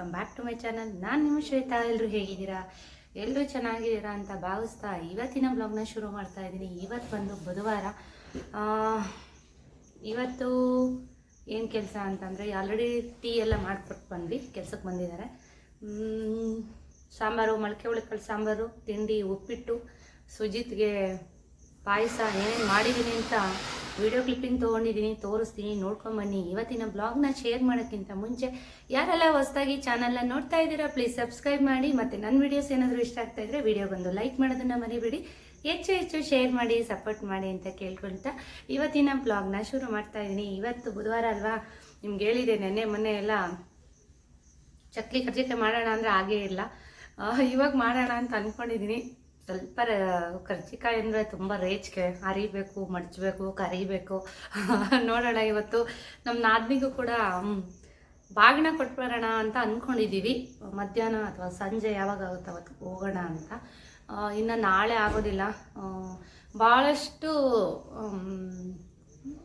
Welcome back to my channel ನಾನು ನಿಮ್ಮ ಶ್ವೇತಾ. ಎಲ್ಲರೂ ಹೇಗಿದ್ದೀರಾ? ಎಲ್ಲರೂ ಚೆನ್ನಾಗಿದ್ದೀರಾ ಅಂತ ಭಾವಿಸ್ತಾ ಇವತ್ತಿನ ಬ್ಲಾಗ್ನ ಶುರು ಮಾಡ್ತಾ ಇದ್ದೀನಿ. ಇವತ್ತು ಬಂದು ಬುಧವಾರ. ಇವತ್ತು ಏನು ಕೆಲಸ ಅಂತಂದರೆ ಆಲ್ರೆಡಿ ಟೀ ಎಲ್ಲ ಮಾಡಿಕೊಟ್ಟು ಬಂದ್ವಿ ಕೆಲಸಕ್ಕೆ ಬಂದಿದ್ದಾರೆ. ಸಾಂಬಾರು ಮೊಳಕೆ ಹುಳಿಕಾಳು ಸಾಂಬಾರು, ತಿಂಡಿ, ಉಪ್ಪಿಟ್ಟು, ಸುಜಿತ್ಗೆ ಪಾಯಸ ಏನೇನು ಮಾಡಿದ್ದೀನಿ ಅಂತ ವಿಡಿಯೋ ಕ್ಲಿಪ್ಪಿಂಗ್ ತೊಗೊಂಡಿದ್ದೀನಿ, ತೋರಿಸ್ತೀನಿ, ನೋಡ್ಕೊಂಬನ್ನಿ. ಇವತ್ತಿನ ಬ್ಲಾಗ್ನ ಶೇರ್ ಮಾಡೋಕ್ಕಿಂತ ಮುಂಚೆ ಯಾರೆಲ್ಲ ಹೊಸದಾಗಿ ಚಾನಲ್ನ ನೋಡ್ತಾ ಇದ್ದೀರಾ ಪ್ಲೀಸ್ ಸಬ್ಸ್ಕ್ರೈಬ್ ಮಾಡಿ. ಮತ್ತು ನನ್ನ ವಿಡಿಯೋಸ್ ಏನಾದರೂ ಇಷ್ಟ ಆಗ್ತಾ ಇದ್ದರೆ ವಿಡಿಯೋಗೊಂದು ಲೈಕ್ ಮಾಡೋದನ್ನು ಮರಿಬೇಡಿ. ಹೆಚ್ಚು ಹೆಚ್ಚು ಶೇರ್ ಮಾಡಿ ಸಪೋರ್ಟ್ ಮಾಡಿ ಅಂತ ಕೇಳ್ಕೊಳ್ತಾ ಇವತ್ತಿನ ಬ್ಲಾಗ್ನ ಶುರು ಮಾಡ್ತಾ ಇದ್ದೀನಿ. ಇವತ್ತು ಬುಧವಾರ ಅಲ್ವಾ? ನಿಮ್ಗೆ ಹೇಳಿದೆ, ನೆನ್ನೆ ಮೊನ್ನೆ ಎಲ್ಲ ಚಕ್ಲಿ ಕರ್ಜಿಕೆ ಮಾಡೋಣ ಅಂದರೆ ಆಗೇ ಇಲ್ಲ. ಇವಾಗ ಮಾಡೋಣ ಅಂತ ಅಂದ್ಕೊಂಡಿದ್ದೀನಿ ಸ್ವಲ್ಪ ಕರ್ಜಿಕಾಯಿ ಅಂದರೆ ತುಂಬ ರೇಚ್ಗೆ, ಅರಿಬೇಕು, ಮಡ್ಚಬೇಕು, ಕರಿಬೇಕು. ನೋಡೋಣ ಇವತ್ತು ನಮ್ಮ ನಾದ್ನಿಗೂ ಕೂಡ ಬಾಗಿನ ಕೊಟ್ಬರೋಣ ಅಂತ ಅಂದ್ಕೊಂಡಿದ್ದೀವಿ ಮಧ್ಯಾಹ್ನ ಅಥವಾ ಸಂಜೆ ಯಾವಾಗ ಆಗುತ್ತೆ ಅವತ್ತು ಹೋಗೋಣ ಅಂತ. ಇನ್ನು ನಾಳೆ ಆಗೋದಿಲ್ಲ. ಭಾಳಷ್ಟು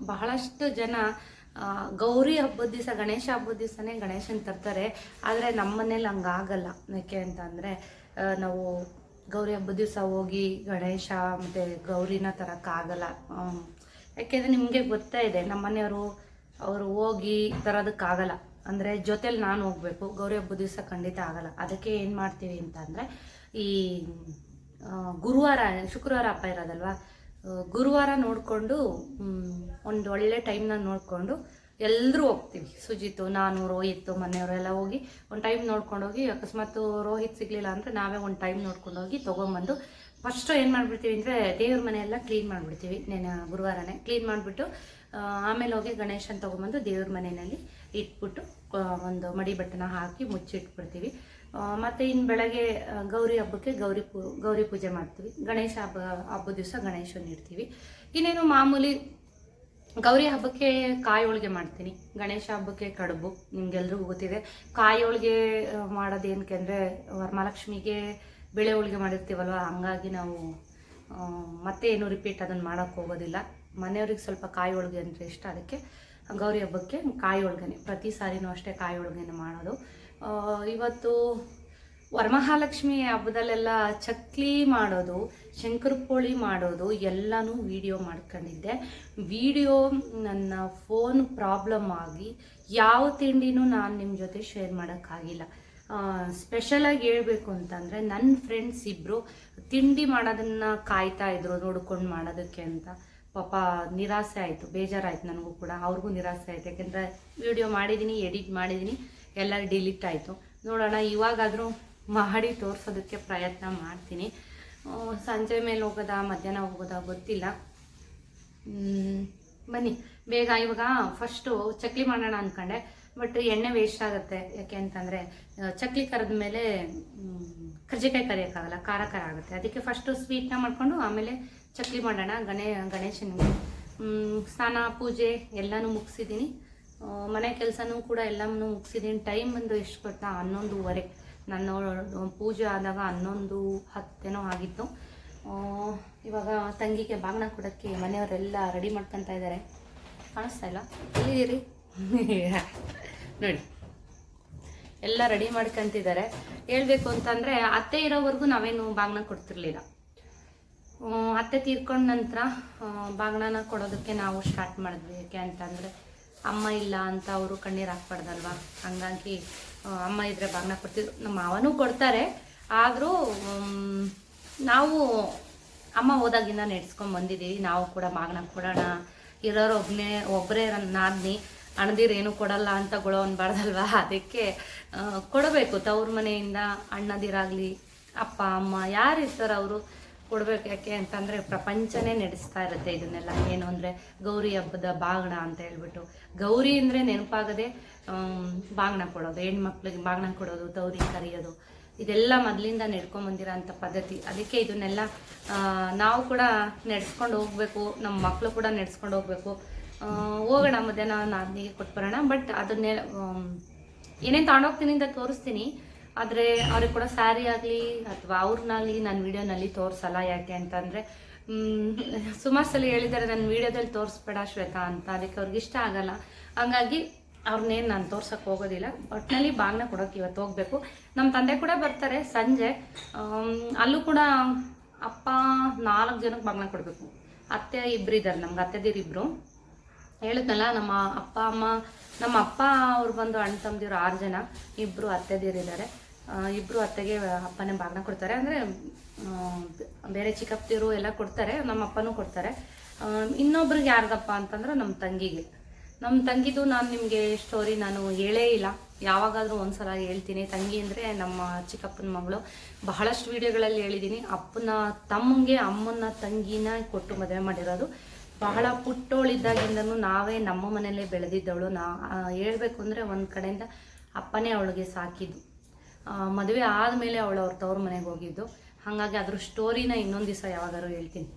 ಬಹಳಷ್ಟು ಜನ ಗೌರಿ ಹಬ್ಬದ ದಿವಸ, ಗಣೇಶ ಹಬ್ಬದ ದಿವಸನೇ ಗಣೇಶನ ತರ್ತಾರೆ. ಆದರೆ ನಮ್ಮ ಮನೇಲಿ ಹಂಗಾಗಲ್ಲ. ಯಾಕೆ ಅಂತಂದರೆ ನಾವು ಗೌರಿ ಹಬ್ಬದ ದಿವಸ ಹೋಗಿ ಗಣೇಶ ಮತ್ತು ಗೌರಿನ ತರೋಕ್ಕಾಗಲ್ಲ ಯಾಕೆಂದರೆ ನಿಮಗೆ ಗೊತ್ತೇ ಇದೆ, ನಮ್ಮ ಮನೆಯವರು ಅವರು ಹೋಗಿ ತರೋದಕ್ಕಾಗಲ್ಲ ಅಂದರೆ ಜೊತೇಲಿ ನಾನು ಹೋಗಬೇಕು, ಗೌರಿ ಹಬ್ಬದ ದಿವಸ ಖಂಡಿತ ಆಗಲ್ಲ. ಅದಕ್ಕೆ ಏನು ಮಾಡ್ತೀವಿ ಅಂತಂದರೆ ಈ ಗುರುವಾರ, ಶುಕ್ರವಾರ ಹಬ್ಬ ಇರೋದಲ್ವಾ ಗುರುವಾರ ನೋಡಿಕೊಂಡು ಒಂದು ಒಳ್ಳೆ ಟೈಮ್ನ ನೋಡಿಕೊಂಡು ಎಲ್ಲರೂ ಹೋಗ್ತೀವಿ. ಸುಜಿತು, ನಾನು, ರೋಹಿತ್, ಮನೆಯವರೆಲ್ಲ ಹೋಗಿ ಒಂದು ಟೈಮ್ ನೋಡ್ಕೊಂಡು ಹೋಗಿ ಅಕಸ್ಮಾತ್ ರೋಹಿತ್ ಸಿಗಲಿಲ್ಲ ಅಂದರೆ ನಾವೇ ಒಂದು ಟೈಮ್ ನೋಡ್ಕೊಂಡು ಹೋಗಿ ತೊಗೊಂಬಂದು ಫಸ್ಟು ಏನು ಮಾಡಿಬಿಡ್ತೀವಿ ಅಂದರೆ ದೇವ್ರ ಮನೆಯೆಲ್ಲ ಕ್ಲೀನ್ ಮಾಡಿಬಿಡ್ತೀವಿ ನೆನೆ ಗುರುವಾರನೇ. ಕ್ಲೀನ್ ಮಾಡಿಬಿಟ್ಟು ಆಮೇಲೆ ಹೋಗಿ ಗಣೇಶನ ತೊಗೊಂಬಂದು ದೇವ್ರ ಮನೆಯಲ್ಲಿ ಇಟ್ಬಿಟ್ಟು ಒಂದು ಮಡಿ ಬಟ್ಟೆನ ಹಾಕಿ ಮುಚ್ಚಿಟ್ಬಿಡ್ತೀವಿ. ಮತ್ತು ಇನ್ನು ಬೆಳಗ್ಗೆ ಗೌರಿ ಹಬ್ಬಕ್ಕೆ ಗೌರಿ ಪೂ, ಗೌರಿ ಪೂಜೆ ಮಾಡ್ತೀವಿ. ಗಣೇಶ ಹಬ್ಬ, ಹಬ್ಬದ ದಿವಸ ಗಣೇಶನ ಇಡ್ತೀವಿ. ಇನ್ನೇನು ಮಾಮೂಲಿ ಗೌರಿ ಹಬ್ಬಕ್ಕೆ ಕಾಯಿ ಹೋಳಿಗೆ ಮಾಡ್ತೀನಿ. ಗಣೇಶ ಹಬ್ಬಕ್ಕೆ ಕಡುಬು, ನಿಮ್ಗೆಲ್ರಿಗೂ ಗೊತ್ತಿದೆ. ಕಾಯಿ ಹೋಳಿಗೆ ಮಾಡೋದು ಏನಕ್ಕೆ ಅಂದರೆ ವರಮಹಾಲಕ್ಷ್ಮಿಗೆ ಬೇಳೆ ಹೋಳಿಗೆ ಮಾಡಿರ್ತೀವಲ್ವ, ಹಂಗಾಗಿ ನಾವು ಮತ್ತೆ ಏನು ರಿಪೀಟ್ ಅದನ್ನು ಮಾಡೋಕ್ಕೆ ಹೋಗೋದಿಲ್ಲ. ಮನೆಯವ್ರಿಗೆ ಸ್ವಲ್ಪ ಕಾಯಿ ಹೋಳಿಗೆ ಅಂದರೆ ಇಷ್ಟ, ಅದಕ್ಕೆ ಗೌರಿ ಹಬ್ಬಕ್ಕೆ ಕಾಯಿ ಹೋಳಿಗೆನೆ ಪ್ರತಿ ಸಾರಿನೂ ಅಷ್ಟೇ ಕಾಯಿ ಹೋಳಿಗೆನ ಮಾಡೋದು ಇವತ್ತು ವರಮಹಾಲಕ್ಷ್ಮಿ ಹಬ್ಬದಲ್ಲೆಲ್ಲ ಚಕ್ಲಿ ಮಾಡೋದು ಶಂಕರಪೋಳಿ ಮಾಡೋದು ಎಲ್ಲನೂ ವಿಡಿಯೋ ಮಾಡ್ಕೊಂಡಿದ್ದೆ. ವಿಡಿಯೋ ನನ್ನ ಫೋನ್ ಪ್ರಾಬ್ಲಮ್ ಆಗಿ ಯಾವ ತಿಂಡಿನೂ ನಾನು ನಿಮ್ಮ ಜೊತೆ ಶೇರ್ ಮಾಡೋಕ್ಕಾಗಿಲ್ಲ. ಸ್ಪೆಷಲಾಗಿ ಹೇಳಬೇಕು ಅಂತಂದರೆ ನನ್ನ ಫ್ರೆಂಡ್ಸ್ ಇಬ್ಬರು ತಿಂಡಿ ಮಾಡೋದನ್ನು ಕಾಯ್ತಾ ಇದ್ರು, ನೋಡ್ಕೊಂಡು ಮಾಡೋದಕ್ಕೆ ಅಂತ. ಪಾಪ ನಿರಾಸೆ ಆಯಿತು, ಬೇಜಾರಾಯಿತು ನನಗೂ ಕೂಡ, ಅವ್ರಿಗೂ ನಿರಾಸೆ ಆಯಿತು. ಯಾಕೆಂದರೆ ವಿಡಿಯೋ ಮಾಡಿದ್ದೀನಿ ಎಡಿಟ್ ಮಾಡಿದ್ದೀನಿ ಎಲ್ಲ ಡಿಲೀಟ್ ಆಯಿತು. ನೋಡೋಣ, ಇವಾಗಾದರೂ ಮಾಡಿ ತೋರಿಸೋದಕ್ಕೆ ಪ್ರಯತ್ನ ಮಾಡ್ತೀನಿ. ಸಂಜೆ ಮೇಲೆ ಹೋಗೋದಾ, ಮಧ್ಯಾಹ್ನ ಹೋಗೋದಾ ಗೊತ್ತಿಲ್ಲ. ಬನ್ನಿ. ಬೇಗ ಇವಾಗ ಫಸ್ಟು ಚಕ್ಲಿ ಮಾಡೋಣ ಅಂದ್ಕೊಂಡೆ ಬಟ್ ಎಣ್ಣೆ ವೇಸ್ಟ್ ಆಗುತ್ತೆ. ಯಾಕೆ ಅಂತಂದರೆ ಚಕ್ಲಿ ಕರೆದ ಮೇಲೆ ಕರ್ಜಿಕಾಯಿ ಕರಿಯೋಕ್ಕಾಗಲ್ಲ, ಖಾರ ಖಾರ ಆಗುತ್ತೆ. ಅದಕ್ಕೆ ಫಸ್ಟು ಸ್ವೀಟ್ನ ಮಾಡಿಕೊಂಡು ಆಮೇಲೆ ಚಕ್ಲಿ ಮಾಡೋಣ, ಗಣೇ ಗಣೇಶನಿಗೆ ಸ್ನಾನ, ಪೂಜೆ ಎಲ್ಲನೂ ಮುಗಿಸಿದ್ದೀನಿ. ಮನೆ ಕೆಲಸನೂ ಕೂಡ ಎಲ್ಲನೂ ಮುಗಿಸಿದ್ದೀನಿ. ಟೈಮ್ ಬಂದು ಎಷ್ಟು ಗೊತ್ತಾ? ಹನ್ನೊಂದುವರೆ. ನನ್ನ ಪೂಜೆ ಆದಾಗ ಹನ್ನೊಂದು, ಹತ್ತೇನೋ ಆಗಿತ್ತು. ಇವಾಗ ತಂಗಿಗೆ ಬಾಗ್ನ ಕೊಡೋಕ್ಕೆ ಮನೆಯವರೆಲ್ಲ ರೆಡಿ ಮಾಡ್ಕೊತಾ ಇದ್ದಾರೆ. ಕಾಣಿಸ್ತಾ ಇಲ್ಲ? ಎಲ್ಲಿದ್ದೀರಿ? ನೋಡಿ. ಎಲ್ಲ ರೆಡಿ ಮಾಡ್ಕೊಂತಿದ್ದಾರೆ. ಹೇಳ್ಬೇಕು ಅಂತಂದರೆ ಅತ್ತೆ ಇರೋವರೆಗೂ ನಾವೇನು ಬಾಗ್ನ ಕೊಡ್ತಿರ್ಲಿಲ್ಲ. ಅತ್ತೆ ತೀರ್ಕೊಂಡ ನಂತರ ಬಾಗ್ನನ ಕೊಡೋದಕ್ಕೆ ನಾವು ಸ್ಟಾರ್ಟ್ ಮಾಡಿದ್ವಿ. ಯಾಕೆ ಅಂತಂದರೆ, ಅಮ್ಮ ಇಲ್ಲ ಅಂತ ಅವರು ಕಣ್ಣೀರು ಹಾಕ್ಬಾರ್ದಲ್ವಾ? ಹಂಗಾಗಿ ಅಮ್ಮ ಇದ್ರೆ ಬಾಗ್ನ ಕೊಡ್ತಿದ್ರು. ನಮ್ಮ ಮಾವನೂ ಕೊಡ್ತಾರೆ. ಆದರೂ ನಾವು ಅಮ್ಮ ಹೋದಾಗಿಂದ ನಡೆಸ್ಕೊಂಡು ಬಂದಿದ್ದೀವಿ. ನಾವು ಕೂಡ ಬಾಗ್ನ ಕೊಡೋಣ. ಇರೋರು ಒಬ್ಬನೇ ಒಬ್ಬರೇ ನಾದ್ನಿ. ಅಣ್ಣದಿರು ಏನು ಕೊಡಲ್ಲ ಅಂತ ಗೊಳೋ ಅನ್ಬಾರ್ದಲ್ವಾ? ಅದಕ್ಕೆ ಕೊಡಬೇಕು. ತವ್ರ ಮನೆಯಿಂದ ಅಣ್ಣದಿರಾಗಲಿ, ಅಪ್ಪ, ಅಮ್ಮ, ಯಾರು ಇರ್ತಾರೋ ಅವರು ಕೊಡ್ಬೇಕು ಯಾಕೆ ಅಂತಂದರೆ ಪ್ರಪಂಚನೇ ನಡೆಸ್ತಾ ಇರುತ್ತೆ ಇದನ್ನೆಲ್ಲ. ಏನು ಅಂದರೆ ಗೌರಿ ಹಬ್ಬದ ಬಾಗಣ ಅಂತ ಹೇಳ್ಬಿಟ್ಟು. ಗೌರಿ ಅಂದರೆ ನೆನಪಾಗದೆ ಬಾಗಣ ಕೊಡೋದು, ಹೆಣ್ಮಕ್ಳಿಗೆ ಬಾಗಣ ಕೊಡೋದು ತೌರಿ ಕರೆಯೋದು. ಇದೆಲ್ಲ ಮೊದಲಿಂದ ನಡ್ಕೊಂಬಂದಿರೋ ಅಂಥ ಪದ್ಧತಿ. ಅದಕ್ಕೆ ಇದನ್ನೆಲ್ಲ ನಾವು ಕೂಡ ನಡೆಸ್ಕೊಂಡು ಹೋಗಬೇಕು ನಮ್ಮ ಮಕ್ಕಳು ಕೂಡ ನಡೆಸ್ಕೊಂಡು ಹೋಗಬೇಕು. ಹೋಗೋಣ, ಮಧ್ಯಾಹ್ನ ನಾದಿನಿಗೆ ಕೊಟ್ಬರೋಣ, ಬಟ್ ಅದನ್ನೇ ಏನೇನು ತಗೊಂಡೋಗ್ತೀನಿ ಅಂತ ತೋರಿಸ್ತೀನಿ. ಆದರೆ ಅವ್ರಿಗೆ ಕೂಡ ಸ್ಯಾರಿ ಆಗಲಿ ಅಥವಾ ಅವ್ರನ್ನಾಗಲಿ ನನ್ನ ವಿಡಿಯೋನಲ್ಲಿ ತೋರಿಸಲ್ಲ ಯಾಕೆ ಅಂತಂದರೆ ಸುಮಾರು ಸಲ ಹೇಳಿದ್ದಾರೆ ನನ್ನ ವಿಡಿಯೋದಲ್ಲಿ ತೋರಿಸ್ಬೇಡ ಶ್ವೇತಾ ಅಂತ, ಅದಕ್ಕೆ ಅವ್ರಿಗೆ ಇಷ್ಟ ಆಗಲ್ಲ. ಹಂಗಾಗಿ ಅವ್ರನ್ನೇನು ನಾನು ತೋರ್ಸೋಕೆ ಹೋಗೋದಿಲ್ಲ. ಒಟ್ಟಿನಲ್ಲಿ ಬಾಗ್ನ ಕೊಡೋಕೆ ಇವತ್ತು ಹೋಗಬೇಕು. ನಮ್ಮ ತಂದೆ ಕೂಡ ಬರ್ತಾರೆ ಸಂಜೆ. ಅಲ್ಲೂ ಕೂಡ ಅಪ್ಪ ನಾಲ್ಕು ಜನಕ್ಕೆ ಬಾಗ್ನ ಕೊಡಬೇಕು. ಅತ್ತೆ ಇಬ್ಬರು ಇದ್ದಾರೆ ನಮ್ಗೆ ಅತ್ತೆದಿರಿಬ್ರು ಹೇಳಿದ್ನಲ್ಲ ನಮ್ಮ ಅಪ್ಪ, ಅಮ್ಮ, ನಮ್ಮ ಅಪ್ಪ ಅವ್ರು ಬಂದು ಅಣ್ಣ ತಮ್ಮದಿರು ಆರು ಜನ ಇಬ್ಬರು ಅತ್ತೆದಿರಿದ್ದಾರೆ. ಇಬ್ಬರು ಅತ್ತೆಗೆ ಅಪ್ಪನೇ ಬಾಗ್ನ ಕೊಡ್ತಾರೆ. ಅಂದರೆ ಬೇರೆ ಚಿಕ್ಕಪ್ಪದಿರು ಎಲ್ಲ ಕೊಡ್ತಾರೆ, ನಮ್ಮ ಅಪ್ಪನೂ ಕೊಡ್ತಾರೆ. ಇನ್ನೊಬ್ರಿಗೆ ಯಾರ್ದಪ್ಪ ಅಂತಂದ್ರೆ ನಮ್ಮ ತಂಗಿಗೆ. ನಮ್ಮ ತಂಗಿದು ನಾನು ನಿಮಗೆ ಸ್ಟೋರಿ ನಾನು ಹೇಳೇ ಇಲ್ಲ. ಯಾವಾಗಾದರೂ ಒಂದ್ಸಲ ಹೇಳ್ತೀನಿ. ತಂಗಿ ಅಂದರೆ ನಮ್ಮ ಚಿಕ್ಕಪ್ಪನ ಮಗಳು. ಬಹಳಷ್ಟು ವಿಡಿಯೋಗಳಲ್ಲಿ ಹೇಳಿದ್ದೀನಿ ಅಪ್ಪನ, ತಮ್ಮಂಗೆ ಅಮ್ಮನ ತಂಗಿನ ಕೊಟ್ಟು ಮದುವೆ ಮಾಡಿರೋದು. ಬಹಳ ಪುಟ್ಟೋಳಿದ್ದಾಗಿಂದನೂ ನಾವೇ ನಮ್ಮ ಮನೆಯಲ್ಲೇ ಬೆಳೆದಿದ್ದವಳು. ನಾ ಹೇಳ್ಬೇಕು ಅಂದರೆ ಒಂದು ಕಡೆಯಿಂದ ಅಪ್ಪನೇ ಅವಳಿಗೆ ಸಾಕಿದ್ದು. ಮದುವೆ ಆದಮೇಲೆ ಅವಳು ಅವ್ರ ತವ್ರ ಮನೆಗೆ ಹೋಗಿದ್ದು. ಹಾಗಾಗಿ ಅದ್ರ ಸ್ಟೋರಿನ ಇನ್ನೊಂದು ದಿವಸ ಯಾವಾಗಾರು ಹೇಳ್ತೀನಿ.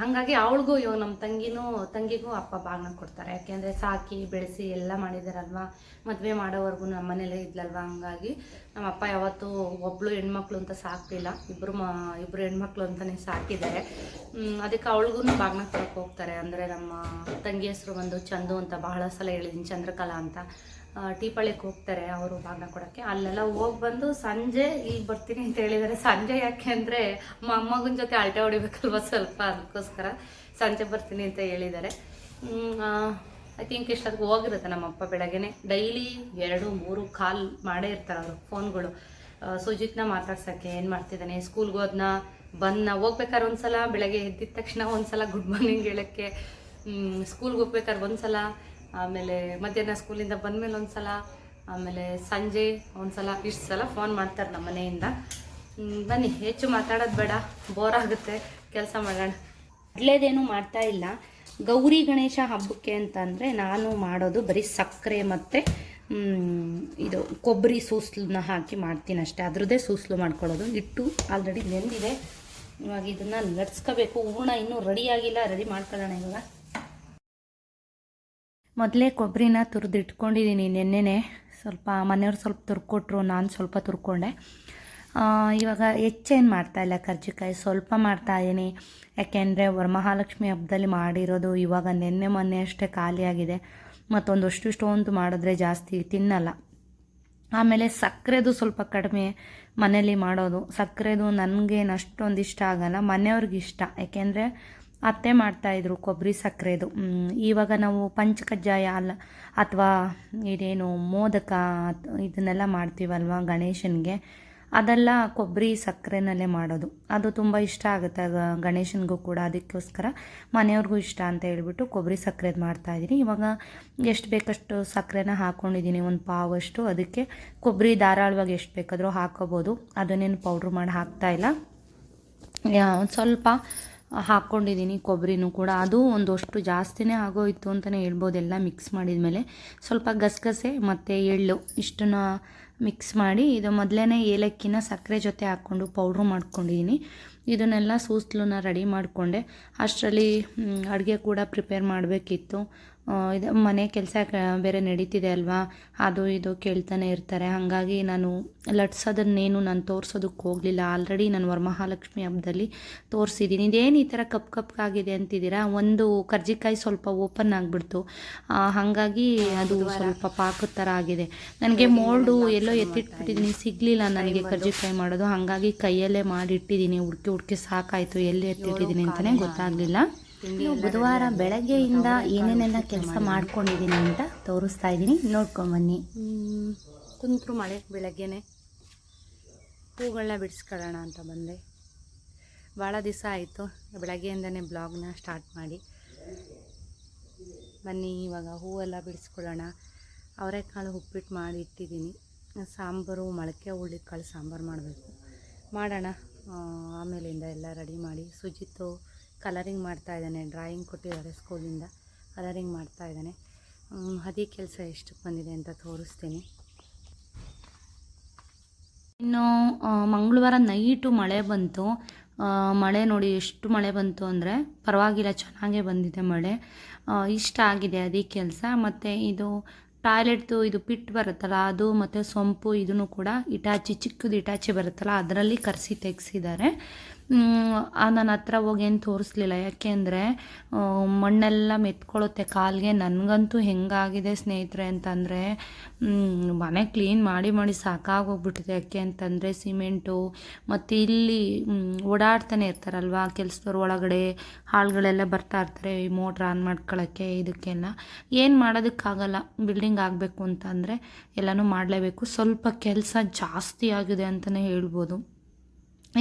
ಹಾಗಾಗಿ ಅವಳಿಗೂ ಇವಾಗ ನಮ್ಮ ತಂಗಿನೂ, ತಂಗಿಗೂ ಅಪ್ಪ ಬಾಗ್ನ ಕೊಡ್ತಾರೆ. ಯಾಕೆಂದರೆ ಸಾಕಿ, ಬೆಳೆಸಿ ಎಲ್ಲ ಮಾಡಿದಾರಲ್ವಾ? ಮದುವೆ ಮಾಡೋವರೆಗೂ ನಮ್ಮ ಮನೇಲೇ ಇದ್ಲಲ್ವಾ? ಹಂಗಾಗಿ ನಮ್ಮ ಅಪ್ಪ ಯಾವತ್ತೂ ಒಬ್ಳು ಹೆಣ್ಮಕ್ಳು ಅಂತ ಸಾಕ್ತಿಲ್ಲ. ಇಬ್ಬರು ಮ ಇಬ್ಬರು ಹೆಣ್ಮಕ್ಳು ಅಂತಲೇ ಸಾಕಿದ್ದಾರೆ. ಅದಕ್ಕೆ ಅವಳಿಗೂ ಬಾಗ್ನ ಕೊಡಕ್ಕೆ ಹೋಗ್ತಾರೆ. ಅಂದರೆ ನಮ್ಮ ತಂಗಿ ಹೆಸರು ಬಂದು ಚಂದು ಅಂತ ಬಹಳ ಸಲ ಹೇಳಿದ್ದೀನಿ ಚಂದ್ರಕಲಾ ಅಂತ. ಟೀಪಳ್ಳಿಗೆ ಹೋಗ್ತಾರೆ ಅವರು ಬಾಗ್ನ ಕೊಡೋಕ್ಕೆ. ಅಲ್ಲೆಲ್ಲ ಹೋಗಿ ಬಂದು ಸಂಜೆ ಈಗ ಬರ್ತೀನಿ ಅಂತ ಹೇಳಿದ್ದಾರೆ ಸಂಜೆ ಯಾಕೆ ಅಂದರೆ ಮೊಮ್ಮಗನ ಜೊತೆ ಅಲ್ಟೆ ಹೊಡಿಬೇಕಲ್ವ ಸ್ವಲ್ಪ ಅದಕ್ಕೋಸ್ಕರ ಸಂಜೆ ಬರ್ತೀನಿ ಅಂತ ಹೇಳಿದ್ದಾರೆ ಐ ಥಿಂಕ್ ಇಷ್ಟೊತ್ತಿಗೆ ಹೋಗಿರುತ್ತೆ ನಮ್ಮಪ್ಪ ಬೆಳಗ್ಗೆನೆ. ಡೈಲಿ ಎರಡು, ಮೂರು ಕಾಲ್ ಮಾಡೇ ಇರ್ತಾರೆ ಅವರು ಫೋನ್ಗಳು. ಸುಜಿತ್ನ ಮಾತಾಡ್ಸೋಕ್ಕೆ ಏನು ಮಾಡ್ತಿದ್ದಾನೆ? ಸ್ಕೂಲ್ಗೆ ಹೋದ್ನ, ಬಂದ್ನ, ಹೋಗ್ಬೇಕಾದ್ರೆ ಒಂದ್ಸಲ? ಬೆಳಗ್ಗೆ ಎದ್ದಿದ ತಕ್ಷಣ ಒಂದ್ಸಲ? ಗುಡ್ ಮಾರ್ನಿಂಗ್ ಹೇಳೋಕ್ಕೆ? ಸ್ಕೂಲ್ಗೆ ಹೋಗ್ಬೇಕಾದ್ರೆ ಒಂದ್ಸಲ? ಆಮೇಲೆ ಮಧ್ಯಾಹ್ನ ಸ್ಕೂಲಿಂದ ಬಂದಮೇಲೆ ಒಂದ್ಸಲ, ಆಮೇಲೆ ಸಂಜೆ ಒಂದ್ಸಲ, ಇಷ್ಟು ಸಲ ಫೋನ್ ಮಾಡ್ತಾರೆ ನಮ್ಮ ಮನೆಯಿಂದ. ಬನ್ನಿ, ಹೆಚ್ಚು ಮಾತಾಡೋದು ಬೇಡ ಬೋರ್ ಆಗುತ್ತೆ, ಕೆಲಸ ಮಾಡೋಣ. ಮೊದಲೇದೇನು ಮಾಡ್ತಾ ಇಲ್ಲ. ಗೌರಿ ಗಣೇಶ ಹಬ್ಬಕ್ಕೆ ಅಂತಂದರೆ ನಾನು ಮಾಡೋದು ಬರೀ ಸಕ್ಕರೆ ಮತ್ತು ಇದು ಕೊಬ್ಬರಿ ಸೂಸ್ಲನ್ನ ಹಾಕಿ ಮಾಡ್ತೀನಿ ಅಷ್ಟೇ. ಅದರದ್ದೇ ಸೂಸ್ಲು ಮಾಡ್ಕೊಳ್ಳೋದು. ಹಿಟ್ಟು ಆಲ್ರೆಡಿ ನೆಂದಿದೆ. ಇವಾಗ ಇದನ್ನು ಲಟ್ಸ್ಕೋಬೇಕು. ಹೂರ್ಣ ಇನ್ನೂ ರೆಡಿಯಾಗಿಲ್ಲ ರೆಡಿ ಮಾಡ್ಕೊಳ್ಳೋಣ ಇವಾಗ. ಮೊದಲೇ ಕೊಬ್ಬರಿನ ತುರಿದು ಇಟ್ಕೊಂಡಿದ್ದೀನಿ ನೆನ್ನೆನೆ. ಸ್ವಲ್ಪ ಮನೆಯವ್ರು ಸ್ವಲ್ಪ ತುರ್ಕೊಟ್ರು, ನಾನು ಸ್ವಲ್ಪ ತುರ್ಕೊಂಡೆ. ಇವಾಗ ಹೆಚ್ಚೇನು ಮಾಡ್ತಾ ಇಲ್ಲ ಕರ್ಜಿಕಾಯಿ, ಸ್ವಲ್ಪ ಮಾಡ್ತಾಯಿದ್ದೀನಿ ಯಾಕೆಂದರೆ ವರಮಹಾಲಕ್ಷ್ಮಿ ಹಬ್ಬದಲ್ಲಿ ಮಾಡಿರೋದು ಇವಾಗ ನೆನ್ನೆ ಮೊನ್ನೆ ಅಷ್ಟೇ ಖಾಲಿಯಾಗಿದೆ ಮತ್ತೊಂದಷ್ಟು ಇಷ್ಟೊಂದು ಮಾಡಿದ್ರೆ ಜಾಸ್ತಿ ತಿನ್ನಲ್ಲ. ಆಮೇಲೆ ಸಕ್ಕರೆದು ಸ್ವಲ್ಪ ಕಡಿಮೆ ಮನೇಲಿ ಮಾಡೋದು. ಸಕ್ಕರೆದು ನನಗೇನು ಅಷ್ಟೊಂದು ಇಷ್ಟ ಆಗಲ್ಲ, ಮನೆಯವ್ರಿಗೆ ಇಷ್ಟ. ಯಾಕೆಂದರೆ ಅತ್ತೆ ಮಾಡ್ತಾಯಿದ್ರು ಕೊಬ್ಬರಿ ಸಕ್ಕರೆದು ಇವಾಗ ನಾವು ಪಂಚಕಜ್ಜಾಯ ಅಲ್ಲ, ಅಥವಾ ಇದೇನು ಮೋದಕ ಇದನ್ನೆಲ್ಲ ಮಾಡ್ತೀವಲ್ವ ಗಣೇಶನಿಗೆ, ಅದೆಲ್ಲ ಕೊಬ್ಬರಿ ಸಕ್ಕರೆನಲ್ಲೇ ಮಾಡೋದು. ಅದು ತುಂಬ ಇಷ್ಟ ಆಗುತ್ತೆ ಗಣೇಶನಿಗೂ ಕೂಡ. ಅದಕ್ಕೋಸ್ಕರ ಮನೆಯವ್ರಿಗೂ ಇಷ್ಟ ಅಂತ ಹೇಳ್ಬಿಟ್ಟು ಕೊಬ್ಬರಿ ಸಕ್ಕರೆದು ಮಾಡ್ತಾಯಿದ್ದೀನಿ ಇವಾಗ ಎಷ್ಟು ಬೇಕಷ್ಟು ಸಕ್ಕರೆನ ಹಾಕ್ಕೊಂಡಿದ್ದೀನಿ ಒಂದು ಪಾವಷ್ಟು. ಅದಕ್ಕೆ ಕೊಬ್ಬರಿ ಧಾರಾಳವಾಗಿ ಎಷ್ಟು ಬೇಕಾದರೂ ಹಾಕೋಬೋದು. ಅದನ್ನೇನು ಪೌಡ್ರ್ ಮಾಡಿ ಹಾಕ್ತಾಯಿಲ್ಲ ಒಂದು ಸ್ವಲ್ಪ ಹಾಕ್ಕೊಂಡಿದ್ದೀನಿ, ಕೊಬ್ಬರಿನೂ ಕೂಡ. ಅದು ಒಂದಷ್ಟು ಜಾಸ್ತಿನೇ ಆಗೋಯಿತು ಅಂತಲೇ ಹೇಳ್ಬೋದು. ಎಲ್ಲ ಮಿಕ್ಸ್ ಮಾಡಿದ ಮೇಲೆ ಸ್ವಲ್ಪ ಗಸಗಸೆ ಮತ್ತು ಎಳ್ಳು ಇಷ್ಟನ್ನ ಮಿಕ್ಸ್ ಮಾಡಿ ಇದು ಮೊದಲೇ ಏಲಕ್ಕಿನ ಸಕ್ಕರೆ ಜೊತೆ ಹಾಕ್ಕೊಂಡು ಪೌಡ್ರ್ ಮಾಡ್ಕೊಂಡಿದ್ದೀನಿ. ಇದನ್ನೆಲ್ಲ ಸೂಸ್ಲನ್ನ ರೆಡಿ ಮಾಡಿಕೊಂಡೆ. ಅಷ್ಟರಲ್ಲಿ ಅಡುಗೆ ಕೂಡ ಪ್ರಿಪೇರ್ ಮಾಡಬೇಕಿತ್ತು. ಇದು ಮನೆ ಕೆಲಸ ಬೇರೆ ನಡೀತಿದೆ ಅಲ್ವಾ? ಅದು ಇದು ಕೇಳ್ತಾನೆ ಇರ್ತಾರೆ. ಹಾಗಾಗಿ ನಾನು ಲಟ್ಸೋದನ್ನೇನು ನಾನು ತೋರಿಸೋದಕ್ಕೆ ಹೋಗಲಿಲ್ಲ. ಆಲ್ರೆಡಿ ನಾನು ವರಮಹಾಲಕ್ಷ್ಮಿ ಹಬ್ಬದಲ್ಲಿ ತೋರಿಸಿದ್ದೀನಿ. ಇದೇನು ಈ ಥರ ಕಪ್ ಕಪ್ಗಾಗಿದೆ ಅಂತಿದ್ದೀರಾ? ಒಂದು ಕರ್ಜಿಕಾಯಿ ಸ್ವಲ್ಪ ಓಪನ್ ಆಗಿಬಿಡ್ತು. ಹಾಗಾಗಿ ಅದು ಸ್ವಲ್ಪ ಪಾಕದ ಥರ ಆಗಿದೆ. ನನಗೆ ಮೋಲ್ಡು ಎಲ್ಲೋ ಎತ್ತಿಟ್ಬಿಟ್ಟಿದ್ದೀನಿ. ಸಿಗಲಿಲ್ಲ ನನಗೆ ಕರ್ಜಿಕಾಯಿ ಮಾಡೋದು. ಹಾಗಾಗಿ ಕೈಯಲ್ಲೇ ಮಾಡಿಟ್ಟಿದ್ದೀನಿ. ಹುಡುಕಿ ಹುಡುಕಿ ಸಾಕಾಯಿತು. ಎಲ್ಲಿ ಎತ್ತಿಟ್ಟಿದ್ದೀನಿ ಅಂತಲೇ ಗೊತ್ತಾಗಲಿಲ್ಲ. ಬುಧವಾರ ಬೆಳಗ್ಗೆಯಿಂದ ಏನೇನೆಲ್ಲ ಕೆಲಸ ಮಾಡ್ಕೊಂಡಿದ್ದೀನಿ ಅಂತ ತೋರಿಸ್ತಾ ಇದ್ದೀನಿ. ನೋಡ್ಕೊಂಬನ್ನಿ ತುಂತುರು ಮಳೆ ಬೆಳಗ್ಗೆನೆ. ಹೂಗಳನ್ನ ಬಿಡಿಸ್ಕೊಳ್ಳೋಣ ಅಂತ ಬಂದೆ. ಭಾಳ ದಿವಸ ಆಯಿತು. ಬೆಳಗ್ಗೆಯಿಂದನೇ ಬ್ಲಾಗ್ನ ಸ್ಟಾರ್ಟ್ ಮಾಡಿ. ಬನ್ನಿ, ಇವಾಗ ಹೂವೆಲ್ಲ ಬಿಡಿಸ್ಕೊಳ್ಳೋಣ. ಅವರೆಕಾಳು ಉಪ್ಪಿಟ್ಟು ಮಾಡಿ ಇಟ್ಟಿದ್ದೀನಿ. ಸಾಂಬಾರು, ಮೊಳಕೆ ಹುಳ್ಳಿಕಾಳು ಸಾಂಬಾರು ಮಾಡಬೇಕು. ಮಾಡೋಣ. ಆಮೇಲಿಂದ ಎಲ್ಲ ರೆಡಿ ಮಾಡಿ. ಸುಜಿತ್ತು ಕಲರಿಂಗ್ ಮಾಡ್ತಾ ಇದ್ದಾನೆ, ಡ್ರಾಯಿಂಗ್ ಕೊಟ್ಟಿದ್ದಾರೆ ಸ್ಕೂಲಿಂದ, ಕಲರಿಂಗ್ ಮಾಡ್ತಾ ಇದ್ದಾನೆ. ಅದೇ ಕೆಲಸ ಎಷ್ಟು ಬಂದಿದೆ ಅಂತ ತೋರಿಸ್ತೀನಿ. ಇನ್ನು ಮಂಗಳವಾರ ನೈಟು ಮಳೆ ಬಂತು. ಮಳೆ ನೋಡಿ ಎಷ್ಟು ಮಳೆ ಬಂತು ಅಂದರೆ ಪರವಾಗಿಲ್ಲ, ಚೆನ್ನಾಗೇ ಬಂದಿದೆ ಮಳೆ. ಇಷ್ಟ ಆಗಿದೆ ಅದೇ ಕೆಲಸ. ಮತ್ತು ಇದು ಟಾಯ್ಲೆಟ್ದು ಇದು ಪಿಟ್ ಬರುತ್ತಲ್ಲ, ಅದು ಮತ್ತು ಸೊಂಪು, ಇದನ್ನು ಕೂಡ ಇಟಾಚಿ, ಚಿಕ್ಕದು ಇಟಾಚಿ ಬರುತ್ತಲ್ಲ, ಅದರಲ್ಲಿ ಕರೆಸಿ ತೆಗೆಸಿದ್ದಾರೆ. ನಾನು ಹತ್ರ ಹೋಗೇನು ತೋರಿಸ್ಲಿಲ್ಲ. ಯಾಕೆ ಅಂದರೆ ಮಣ್ಣೆಲ್ಲ ಮೆತ್ಕೊಳ್ಳುತ್ತೆ. ಕಾಲಿಗೆ ನನಗಂತೂ ಹೆಂಗಾಗಿದೆ ಸ್ನೇಹಿತರೆ ಅಂತಂದರೆ ಮನೆ ಕ್ಲೀನ್ ಮಾಡಿ ಮಾಡಿ ಸಾಕಾಗೋಗ್ಬಿಟ್ಟಿದೆ. ಯಾಕೆ ಅಂತಂದರೆ, ಸಿಮೆಂಟು, ಮತ್ತು ಇಲ್ಲಿ ಓಡಾಡ್ತಾನೆ ಇರ್ತಾರಲ್ವಾ, ಕೆಲಸದವ್ರು ಒಳಗಡೆ ಹಾಳುಗಳೆಲ್ಲ ಬರ್ತಾ ಇರ್ತಾರೆ, ಈ ಮೋಟ್ರ್ ಆನ್ ಮಾಡ್ಕೊಳ್ಳೋಕ್ಕೆ ಇದಕ್ಕೆಲ್ಲ. ಏನು ಮಾಡೋದಕ್ಕಾಗಲ್ಲ, ಬಿಲ್ಡಿಂಗ್ ಆಗಬೇಕು ಅಂತಂದರೆ, ಎಲ್ಲನೂ ಮಾಡಲೇಬೇಕು. ಸ್ವಲ್ಪ ಕೆಲಸ ಜಾಸ್ತಿ ಆಗಿದೆ ಅಂತಲೇ ಹೇಳ್ಬೋದು.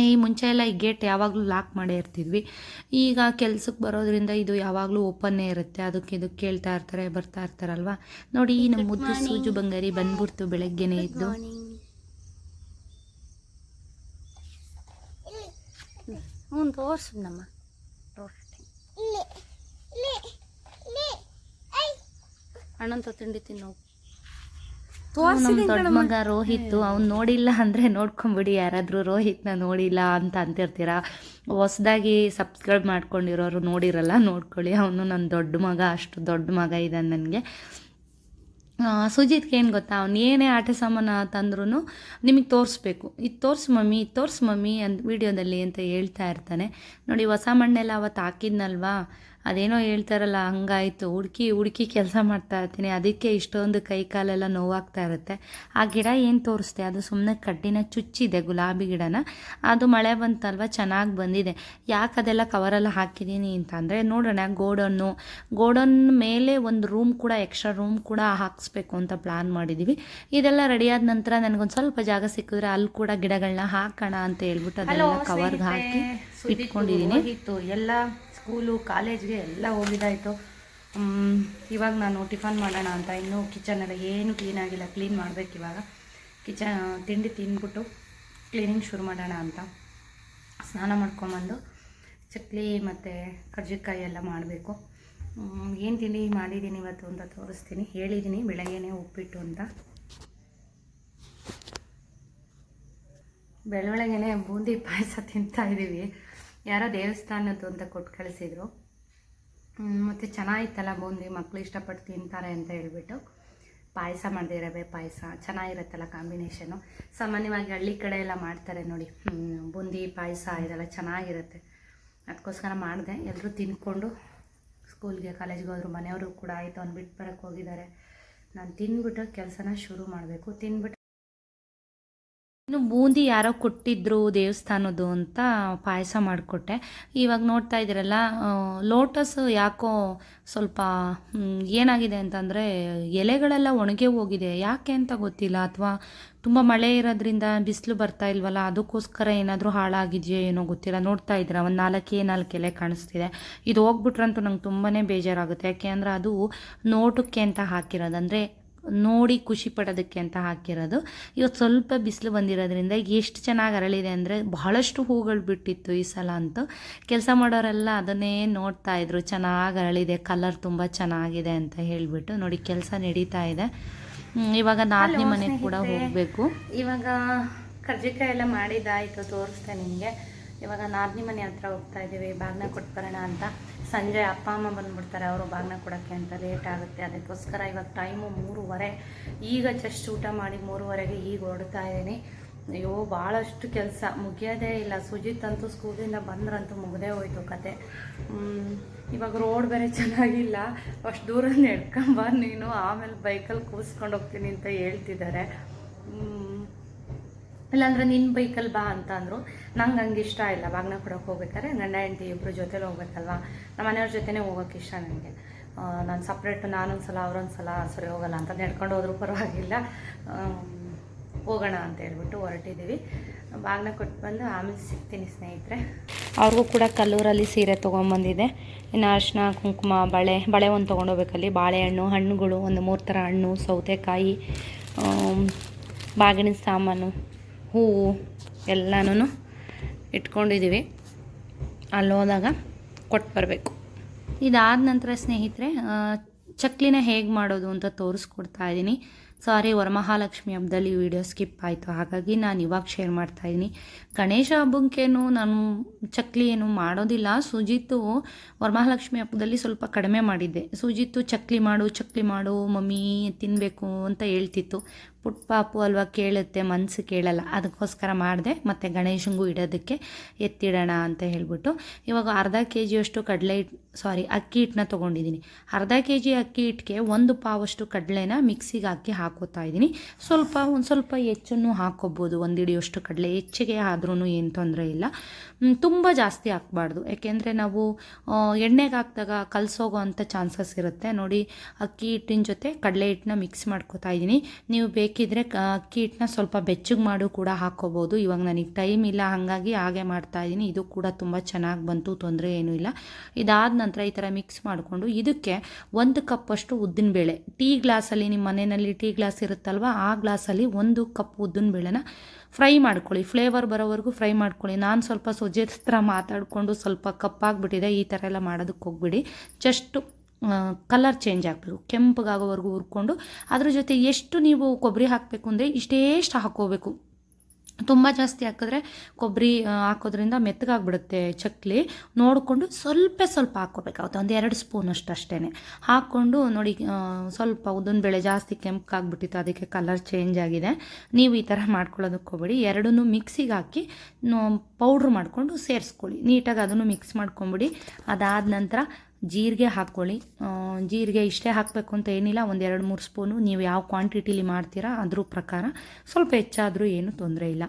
ಈ ಮುಂಚೆ ಎಲ್ಲ ಈ ಗೇಟ್ ಯಾವಾಗಲೂ ಲಾಕ್ ಮಾಡೇ ಇರ್ತಿದ್ವಿ. ಈಗ ಕೆಲ್ಸಕ್ಕೆ ಬರೋದ್ರಿಂದ ಇದು ಯಾವಾಗಲೂ ಓಪನ್ನೇ ಇರುತ್ತೆ. ಅದಕ್ಕೆ ಇದಕ್ಕೆ ಕೇಳ್ತಾ ಇರ್ತಾರೆ ಬರ್ತಾ ಇರ್ತಾರಲ್ವ? ನೋಡಿ ನಮ್ಮ ಮುದ್ದು ಸೂಜು ಬಂಗಾರಿ ಬಂದ್ಬಿಡ್ತು ಬೆಳಗ್ಗೆನೇ ಇದ್ದು ಹ್ಞೂ ತೋರ್ಸು ನಮ್ಮ ಅಣ್ಣಂತ ತಿಂಡಿ ತಿನ್ನು. ನಮ್ಮ ದೊಡ್ಡ ಮಗ ರೋಹಿತ್ ಅವ್ನು ನೋಡಿಲ್ಲ ಅಂದರೆ ನೋಡ್ಕೊಂಬಿಡಿ ಯಾರಾದರೂ ರೋಹಿತ್ನ ನೋಡಿಲ್ಲ ಅಂತ ಅಂತಿರ್ತೀರಾ? ಹೊಸ್ದಾಗಿ ಸಬ್ಸ್ಕ್ರೈಬ್ ಮಾಡ್ಕೊಂಡಿರೋರು ನೋಡಿರಲ್ಲ ನೋಡ್ಕೊಳ್ಳಿ. ಅವನು ನನ್ನ ದೊಡ್ಡ ಮಗ ಅಷ್ಟು ದೊಡ್ಡ ಮಗ ಇದ್ದಾನೆ ನನಗೆ. ಸುಜಿತ್ಗೆ ಏನು ಗೊತ್ತಾ? ಅವ್ನು ಏನೇ ಆಟ ಸಾಮಾನು ತಂದ್ರೂ ನಿಮಗೆ ತೋರಿಸ್ಬೇಕು. ಇದು ತೋರ್ಸು ಮಮ್ಮಿ ಇದು ತೋರ್ಸು ಮಮ್ಮಿ ಅಂತ ವೀಡಿಯೋದಲ್ಲಿ ಅಂತ ಹೇಳ್ತಾ ಇರ್ತಾನೆ. ನೋಡಿ ಹೊಸ ಮಣ್ಣೆಲ್ಲ ಅವತ್ತು ಹಾಕಿದ್ನಲ್ವಾ? ಅದೇನೋ ಹೇಳ್ತಾರಲ್ಲ ಹಂಗಾಯಿತು ಹುಡುಕಿ ಹುಡುಕಿ ಕೆಲಸ ಮಾಡ್ತಾ ಇರ್ತೀನಿ ಅದಕ್ಕೆ ಇಷ್ಟೊಂದು ಕೈ ಕಾಲೆಲ್ಲ ನೋವಾಗ್ತಾ ಇರುತ್ತೆ. ಆ ಗಿಡ ಏನು ತೋರಿಸ್ದೆ? ಅದು ಸುಮ್ಮನೆ ಕಡ್ಡಿನ ಚುಚ್ಚಿದೆ ಗುಲಾಬಿ ಗಿಡನ. ಅದು ಮಳೆ ಬಂತಲ್ವ? ಚೆನ್ನಾಗಿ ಬಂದಿದೆ. ಯಾಕೆ ಅದೆಲ್ಲ ಕವರೆಲ್ಲ ಹಾಕಿದ್ದೀನಿ ಅಂತಂದರೆ ನೋಡೋಣ ಗೋಡನ್ನು. ಗೋಡನ್ ಮೇಲೆ ಒಂದು ರೂಮ್ ಕೂಡ ಎಕ್ಸ್ಟ್ರಾ ರೂಮ್ ಕೂಡ ಹಾಕಿಸ್ಬೇಕು ಅಂತ ಪ್ಲ್ಯಾನ್ ಮಾಡಿದ್ದೀವಿ ಇದೆಲ್ಲ ರೆಡಿಯಾದ ನಂತರ ನನಗೊಂದು ಸ್ವಲ್ಪ ಜಾಗ ಸಿಕ್ಕಿದ್ರೆ ಅಲ್ಲಿ ಕೂಡ ಗಿಡಗಳನ್ನ ಹಾಕೋಣ ಅಂತ ಹೇಳ್ಬಿಟ್ಟು ಅದೆಲ್ಲ ಕವರ್ಗೆ ಹಾಕಿ ಇಟ್ಕೊಂಡಿದ್ದೀನಿ ಎಲ್ಲ ಸ್ಕೂಲು, ಕಾಲೇಜ್ಗೆ ಎಲ್ಲ ಹೋಗಿದ್ದಾಯಿತು. ಇವಾಗ ನಾನು ಟಿಫನ್ ಮಾಡೋಣ ಅಂತ ಇನ್ನೂ ಕಿಚನೆಲ್ಲ ಏನು ಕ್ಲೀನ್ ಆಗಿಲ್ಲ. ಕ್ಲೀನ್ ಮಾಡಬೇಕು ಇವಾಗ. ಕಿಚನ್ ತಿಂಡಿ ತಿಂದ್ಬಿಟ್ಟು ಕ್ಲೀನಿಂಗ್ ಶುರು ಮಾಡೋಣ ಅಂತ. ಸ್ನಾನ ಮಾಡ್ಕೊಂಬಂದು ಚಕ್ಲಿ ಮತ್ತು ಕರ್ಜಿಕಾಯಿ ಎಲ್ಲ ಮಾಡಬೇಕು. ಏನು ತಿಂಡಿ ಮಾಡಿದ್ದೀನಿ ಇವತ್ತು ಅಂತ ತೋರಿಸ್ತೀನಿ. ಹೇಳಿದ್ದೀನಿ, ಬೆಳಗ್ಗೆನೇ ಉಪ್ಪಿಟ್ಟು ಅಂತ. ಬೆಳಬೆಳಗ್ಗೆನೆ ಬೂಂದಿ ಪಾಯಸ ತಿಂತಾ ಇದ್ದೀವಿ ಯಾರೋ ದೇವಸ್ಥಾನದ್ದು ಅಂತ ಕೊಟ್ಟು ಕಳಿಸಿದ್ರು. ಮತ್ತು ಚೆನ್ನಾಗಿತ್ತಲ್ಲ ಬೂಂದಿ ಮಕ್ಕಳು ಇಷ್ಟಪಟ್ಟು ತಿಂತಾರೆ ಅಂತ ಹೇಳ್ಬಿಟ್ಟು. ಪಾಯಸ ಮಾಡಿದೆ ರವೆ ಪಾಯಸ, ಚೆನ್ನಾಗಿರುತ್ತಲ್ಲ ಕಾಂಬಿನೇಷನು ಸಾಮಾನ್ಯವಾಗಿ ಹಳ್ಳಿ ಕಡೆ ಎಲ್ಲ ಮಾಡ್ತಾರೆ ನೋಡಿ. ಬೂಂದಿ, ಪಾಯಸ ಇದೆಲ್ಲ ಚೆನ್ನಾಗಿರುತ್ತೆ. ಅದಕ್ಕೋಸ್ಕರ ಮಾಡಿದೆ. ಎಲ್ಲರೂ ತಿಂದ್ಕೊಂಡು ಸ್ಕೂಲ್ಗೆ ಕಾಲೇಜ್ಗೆ ಹೋದ್ರು, ಮನೆಯವರು ಕೂಡ ಆಯಿತು ಅಂದ್ಬಿಟ್ಟು ಬಿಟ್ಟು ಬರೋಕ್ಕೆ ಹೋಗಿದ್ದಾರೆ. ನಾನು ತಿಂದ್ಬಿಟ್ಟು ಕೆಲಸನ ಶುರು ಮಾಡಬೇಕು. ತಿಂದ್ಬಿಟ್ಟು ಬೂಂದಿ ಯಾರೋ ಕೊಟ್ಟಿದ್ರು ದೇವಸ್ಥಾನದ್ದು ಅಂತ ಪಾಯಸ ಮಾಡಿಕೊಟ್ಟೆ. ಇವಾಗ ನೋಡ್ತಾ ಇದ್ದೀರಲ್ಲ ಲೋಟಸ್ ಯಾಕೋ ಸ್ವಲ್ಪ ಏನಾಗಿದೆ ಅಂತಂದರೆ ಎಲೆಗಳೆಲ್ಲ ಒಣಗೆ ಹೋಗಿದೆ. ಯಾಕೆ ಅಂತ ಗೊತ್ತಿಲ್ಲ, ಅಥವಾ ತುಂಬ ಮಳೆ ಇರೋದ್ರಿಂದ ಬಿಸಿಲು ಬರ್ತಾ ಇಲ್ವಲ್ಲ, ಅದಕ್ಕೋಸ್ಕರ ಏನಾದರೂ ಹಾಳಾಗಿದೆಯೋ ಏನೋ ಗೊತ್ತಿಲ್ಲ. ನೋಡ್ತಾ ಇದ್ದೀರಾ, ಒಂದು ನಾಲ್ಕೇ ನಾಲ್ಕು ಎಲೆ ಕಾಣಿಸ್ತಿದೆ. ಇದು ಹೋಗ್ಬಿಟ್ರಂತೂ ನಂಗೆ ತುಂಬಾ ಬೇಜಾರಾಗುತ್ತೆ. ಯಾಕೆ ಅಂದರೆ ಅದು ನೋಟಕ್ಕೆ ಅಂತ ಹಾಕಿರೋದು. ಅಂದರೆ ನೋಡಿ ಖುಷಿ ಪಡೋದಕ್ಕೆ ಅಂತ ಹಾಕಿರೋದು. ಇವತ್ತು ಸ್ವಲ್ಪ ಬಿಸಿಲು ಬಂದಿರೋದ್ರಿಂದ ಎಷ್ಟು ಚೆನ್ನಾಗಿ ಅರಳಿದೆ ಅಂದರೆ ಬಹಳಷ್ಟು ಹೂಗಳು ಬಿಟ್ಟಿತ್ತು ಈ ಸಲ ಅಂತೂ. ಕೆಲಸ ಮಾಡೋರೆಲ್ಲ ಅದನ್ನೇ ನೋಡ್ತಾ ಇದ್ರು ಚೆನ್ನಾಗಿ ಅರಳಿದೆ ಕಲರ್ ತುಂಬ ಚೆನ್ನಾಗಿದೆ ಅಂತ ಹೇಳಿಬಿಟ್ಟು ನೋಡಿ ಕೆಲಸ ನಡೀತಾ ಇದೆ. ಇವಾಗ ನಾಲ್ಕನೇ ಮನೆಗೆ ಕೂಡ ಹೋಗಬೇಕು. ಇವಾಗ ಕರ್ಜಿಕಾಯಿ ಎಲ್ಲ ಮಾಡಿದ್ದಾಯಿತು ತೋರಿಸ್ದೆ ನಿಮಗೆ. ಇವಾಗ ನಾಲ್ಕನೇ ಮನೆ ಹತ್ರ ಹೋಗ್ತಾ ಇದ್ದೀವಿ ಬಾಗ್ನ ಕೊಟ್ಟು ಬರೋಣ ಅಂತ. ಸಂಜೆ ಅಪ್ಪ, ಅಮ್ಮ ಬಂದ್ಬಿಡ್ತಾರೆ, ಅವರು ಬಾಗ್ನ ಕೊಡೋಕ್ಕೆ ಅಂತ ಲೇಟ್ ಆಗುತ್ತೆ. ಅದಕ್ಕೋಸ್ಕರ ಇವಾಗ ಟೈಮು ಮೂರುವರೆ. ಈಗ ಜಸ್ಟ್ ಊಟ ಮಾಡಿ ಮೂರುವರೆಗೆ ಈಗ ಹೊರಡ್ತಾ ಇದ್ದೀನಿ. ಅಯ್ಯೋ, ಭಾಳಷ್ಟು ಕೆಲಸ. ಮುಗಿಯೋದೇ ಇಲ್ಲ. ಸುಜಿತ್ ಅಂತೂ ಸ್ಕೂಲಿಂದ ಬಂದ್ರಂತೂ ಮುಗದೇ ಹೋಯ್ತು ಕತೆ. ಇವಾಗ ರೋಡ್ ಬೇರೆ ಚೆನ್ನಾಗಿಲ್ಲ. ಅಷ್ಟು ದೂರ ನಡ್ಕೊಂಬ ನೀನು. ಆಮೇಲೆ ಬೈಕಲ್ಲಿ ಕೂಸ್ಕೊಂಡು ಹೋಗ್ತೀನಿ ಅಂತ ಹೇಳ್ತಿದ್ದಾರೆ. ಇಲ್ಲಾಂದ್ರೆ ನಿನ್ನ ಬೈಕಲ್ಲಿ ಬಾ ಅಂತ ಅಂದರು. ನಂಗೆ ಹಂಗೆ ಇಷ್ಟ ಇಲ್ಲ. ಬಾಗ್ನ ಕೊಡೋಕೆ ಹೋಗ್ಬೇಕಾದ್ರೆ ಗಂಡ ಹೆಂಡತಿ ಇಬ್ಬರು ಜೊತೆಲಿ ಹೋಗ್ಬೇಕಲ್ವಾ? ನಮ್ಮ ಮನೆಯವ್ರ ಜೊತೆನೇ ಹೋಗೋಕೆ ಇಷ್ಟ ನನಗೆ ನಾನು ಸಪ್ರೇಟ್ ನಾನೊಂದು ಸಲ ಸಲ ಸರಿ ಹೋಗಲ್ಲ ಅಂತ ನಡ್ಕೊಂಡು ಹೋದ್ರೂ ಪರವಾಗಿಲ್ಲ. ಹೋಗೋಣ ಅಂತ ಹೇಳ್ಬಿಟ್ಟು ಹೊರಟಿದ್ದೀವಿ ಬಾಗ್ನ ಕೊಟ್ಟು ಬಂದು ಆಮೇಲೆ ಸಿಗ್ತೀನಿ ಸ್ನೇಹಿತರೆ. ಅವ್ರಿಗೂ ಕೂಡ ಕಲ್ಲೂರಲ್ಲಿ ಸೀರೆ ತೊಗೊಂಬಂದಿದೆ ಇನ್ನು ಅರಿಶಿನ ಕುಂಕುಮ, ಬಳೆ ಬಳೆ ಒಂದು ತೊಗೊಂಡೋಗ್ಬೇಕಲ್ಲಿ. ಬಾಳೆಹಣ್ಣು, ಹಣ್ಣುಗಳು, ಒಂದು ಮೂರು ಥರ ಹಣ್ಣು, ಸೌತೆಕಾಯಿ ಬಾಗಿನ ಸಾಮಾನು. ಹೂವು ಎಲ್ಲನೂ ಇಟ್ಕೊಂಡಿದ್ದೀವಿ ಅಲ್ಲಿ ಹೋದಾಗ ಕೊಟ್ಟು ಬರಬೇಕು. ಇದಾದ ನಂತರ ಸ್ನೇಹಿತರೆ ಚಕ್ಲಿನ ಹೇಗೆ ಮಾಡೋದು ಅಂತ ತೋರಿಸ್ಕೊಡ್ತಾ ಇದ್ದೀನಿ ಸಾರಿ ವರಮಹಾಲಕ್ಷ್ಮಿ ಹಬ್ಬದಲ್ಲಿ ವಿಡಿಯೋ ಸ್ಕಿಪ್ ಆಯಿತು. ಹಾಗಾಗಿ ನಾನು ಇವಾಗ ಶೇರ್ ಮಾಡ್ತಾ ಇದ್ದೀನಿ ಗಣೇಶ ಹಬ್ಬಕ್ಕೇನು ನಾನು ಚಕ್ಲಿ ಏನು ಮಾಡೋದಿಲ್ಲ. ಸುಜಿತ್ತು ವರಮಹಾಲಕ್ಷ್ಮಿ ಹಬ್ಬದಲ್ಲಿ ಸ್ವಲ್ಪ ಕಡಿಮೆ ಮಾಡಿದ್ದೆ. ಸುಜಿತ್ತು ಚಕ್ಲಿ ಮಾಡು ಚಕ್ಲಿ ಮಾಡು, ಮಮ್ಮಿ ತಿನ್ನಬೇಕು ಅಂತ ಹೇಳ್ತಿತ್ತು. ಪುಟ್ ಪಾಪು ಅಲ್ವಾ ಕೇಳುತ್ತೆ ಮನಸ್ಸು ಕೇಳಲ್ಲ. ಅದಕ್ಕೋಸ್ಕರ ಮಾಡಿದೆ. ಮತ್ತು ಗಣೇಶಂಗೂ ಇಡೋದಕ್ಕೆ ಎತ್ತಿಡೋಣ ಅಂತ ಹೇಳ್ಬಿಟ್ಟು ಇವಾಗ ಅರ್ಧ ಕೆ ಜಿಯಷ್ಟು ಕಡಲೆ ಸಾರಿ ಅಕ್ಕಿ ಹಿಟ್ಟನ್ನ ತೊಗೊಂಡಿದ್ದೀನಿ. ಅರ್ಧ ಕೆ ಜಿ ಅಕ್ಕಿ ಹಿಟ್ಟಿಗೆ ಒಂದು ಪಾವಷ್ಟು ಕಡಲೆನ ಮಿಕ್ಸಿಗೆ ಹಾಕಿ ಹಾಕೋತಾ ಇದ್ದೀನಿ. ಸ್ವಲ್ಪ, ಒಂದು ಸ್ವಲ್ಪ ಹೆಚ್ಚನ್ನು ಹಾಕ್ಕೋಬೋದು ಒಂದು ಹಿಡಿಯೋಷ್ಟು ಕಡಲೆ ಹೆಚ್ಚಿಗೆ ಆದ್ರೂ ಏನು ತೊಂದರೆ ಇಲ್ಲ. ತುಂಬ ಜಾಸ್ತಿ ಹಾಕ್ಬಾರ್ದು. ಯಾಕೆಂದರೆ ನಾವು ಎಣ್ಣೆಗೆ ಹಾಕಿದಾಗ ಕಲಸೋಗೋ ಅಂಥ ಚಾನ್ಸಸ್ ಇರುತ್ತೆ. ನೋಡಿ, ಅಕ್ಕಿ ಹಿಟ್ಟಿನ ಜೊತೆ ಕಡಲೆ ಹಿಟ್ಟನ್ನ ಮಿಕ್ಸ್ ಮಾಡ್ಕೋತಾ ಇದ್ದೀನಿ. ನೀವು ಬೇಕಿದ್ರೆ ಅಕ್ಕಿ ಹಿಟ್ಟನ್ನ ಸ್ವಲ್ಪ ಬೆಚ್ಚಗೆ ಮಾಡು ಕೂಡ ಹಾಕ್ಕೋಬೋದು ಇವಾಗ ನನಗೆ ಟೈಮ್ ಇಲ್ಲ, ಹಾಗಾಗಿ ಹಾಗೆ ಮಾಡ್ತಾ ಇದ್ದೀನಿ. ಇದು ಕೂಡ ತುಂಬ ಚೆನ್ನಾಗಿ ಬಂತು, ತೊಂದರೆ ಏನೂ ಇಲ್ಲ. ಇದಾದ ನಂತರ ಈ ಥರ ಮಿಕ್ಸ್ ಮಾಡಿಕೊಂಡು ಇದಕ್ಕೆ ಒಂದು ಕಪ್ಪಷ್ಟು ಉದ್ದಿನ ಬೇಳೆ ಟೀ ಗ್ಲಾಸಲ್ಲಿ ನಿಮ್ಮ ಮನೆಯಲ್ಲಿ ಟೀ ಗ್ಲಾಸ್ ಇರುತ್ತಲ್ವ, ಆ ಗ್ಲಾಸಲ್ಲಿ ಒಂದು ಕಪ್ ಉದ್ದಿನ ಬೇಳೆನ ಫ್ರೈ ಮಾಡ್ಕೊಳ್ಳಿ. ಫ್ಲೇವರ್ ಬರೋವರೆಗೂ ಫ್ರೈ ಮಾಡ್ಕೊಳ್ಳಿ. ನಾನು ಸ್ವಲ್ಪ ಸೊಜೆ ಹತ್ರ ಮಾತಾಡಿಕೊಂಡು ಸ್ವಲ್ಪ ಕಪ್ಪಾಗ್ಬಿಟ್ಟಿದೆ ಈ ಥರ ಎಲ್ಲ ಮಾಡೋದಕ್ಕೆ ಹೋಗ್ಬಿಡಿ. ಜಸ್ಟು ಕಲರ್ ಚೇಂಜ್ ಆಗಬೇಕು. ಕೆಂಪಗಾಗೋವರೆಗೂ ಹುರ್ಕೊಂಡು, ಅದ್ರ ಜೊತೆ ಎಷ್ಟು ನೀವು ಕೊಬ್ಬರಿ ಹಾಕಬೇಕು ಅಂದರೆ ಇಷ್ಟೇಷ್ಟು ಹಾಕ್ಕೋಬೇಕು. ತುಂಬ ಜಾಸ್ತಿ ಹಾಕಿದ್ರೆ ಕೊಬ್ಬರಿ ಹಾಕೋದ್ರಿಂದ ಮೆತ್ತಗಾಗ್ಬಿಡುತ್ತೆ ಚಕ್ಲಿ. ನೋಡಿಕೊಂಡು ಸ್ವಲ್ಪ ಸ್ವಲ್ಪ ಹಾಕ್ಕೋಬೇಕಾಗುತ್ತೆ ಒಂದು ಎರಡು ಸ್ಪೂನಷ್ಟು ಅಷ್ಟೇ ಹಾಕ್ಕೊಂಡು ನೋಡಿ ಸ್ವಲ್ಪ ಉದ್ದಿನ ಬೇಳೆ ಜಾಸ್ತಿ ಕೆಂಪಾಗ್ಬಿಟ್ಟಿತ್ತು ಅದಕ್ಕೆ ಕಲರ್ ಚೇಂಜ್ ಆಗಿದೆ. ನೀವು ಈ ಥರ ಮಾಡ್ಕೊಳ್ಳೋದಕ್ಕೆ ಹೋಗ್ಬೇಡಿ. ಎರಡನ್ನೂ ಮಿಕ್ಸಿಗೆ ಹಾಕಿ ಪೌಡ್ರ್ ಮಾಡಿಕೊಂಡು ಸೇರಿಸ್ಕೊಳ್ಳಿ. ನೀಟಾಗಿ ಅದನ್ನು ಮಿಕ್ಸ್ ಮಾಡ್ಕೊಂಬಿಡಿ. ಅದಾದ ನಂತರ ಜೀರಿಗೆ ಹಾಕ್ಕೊಳ್ಳಿ. ಜೀರಿಗೆ ಇಷ್ಟೇ ಹಾಕಬೇಕು ಅಂತ ಏನಿಲ್ಲ, ಒಂದು ಎರಡು ಮೂರು ಸ್ಪೂನು ನೀವು ಯಾವ ಕ್ವಾಂಟಿಟಿಲಿ ಮಾಡ್ತೀರಾ ಅದ್ರ ಪ್ರಕಾರ ಸ್ವಲ್ಪ ಹೆಚ್ಚಾದರೂ ಏನು ತೊಂದರೆ ಇಲ್ಲ.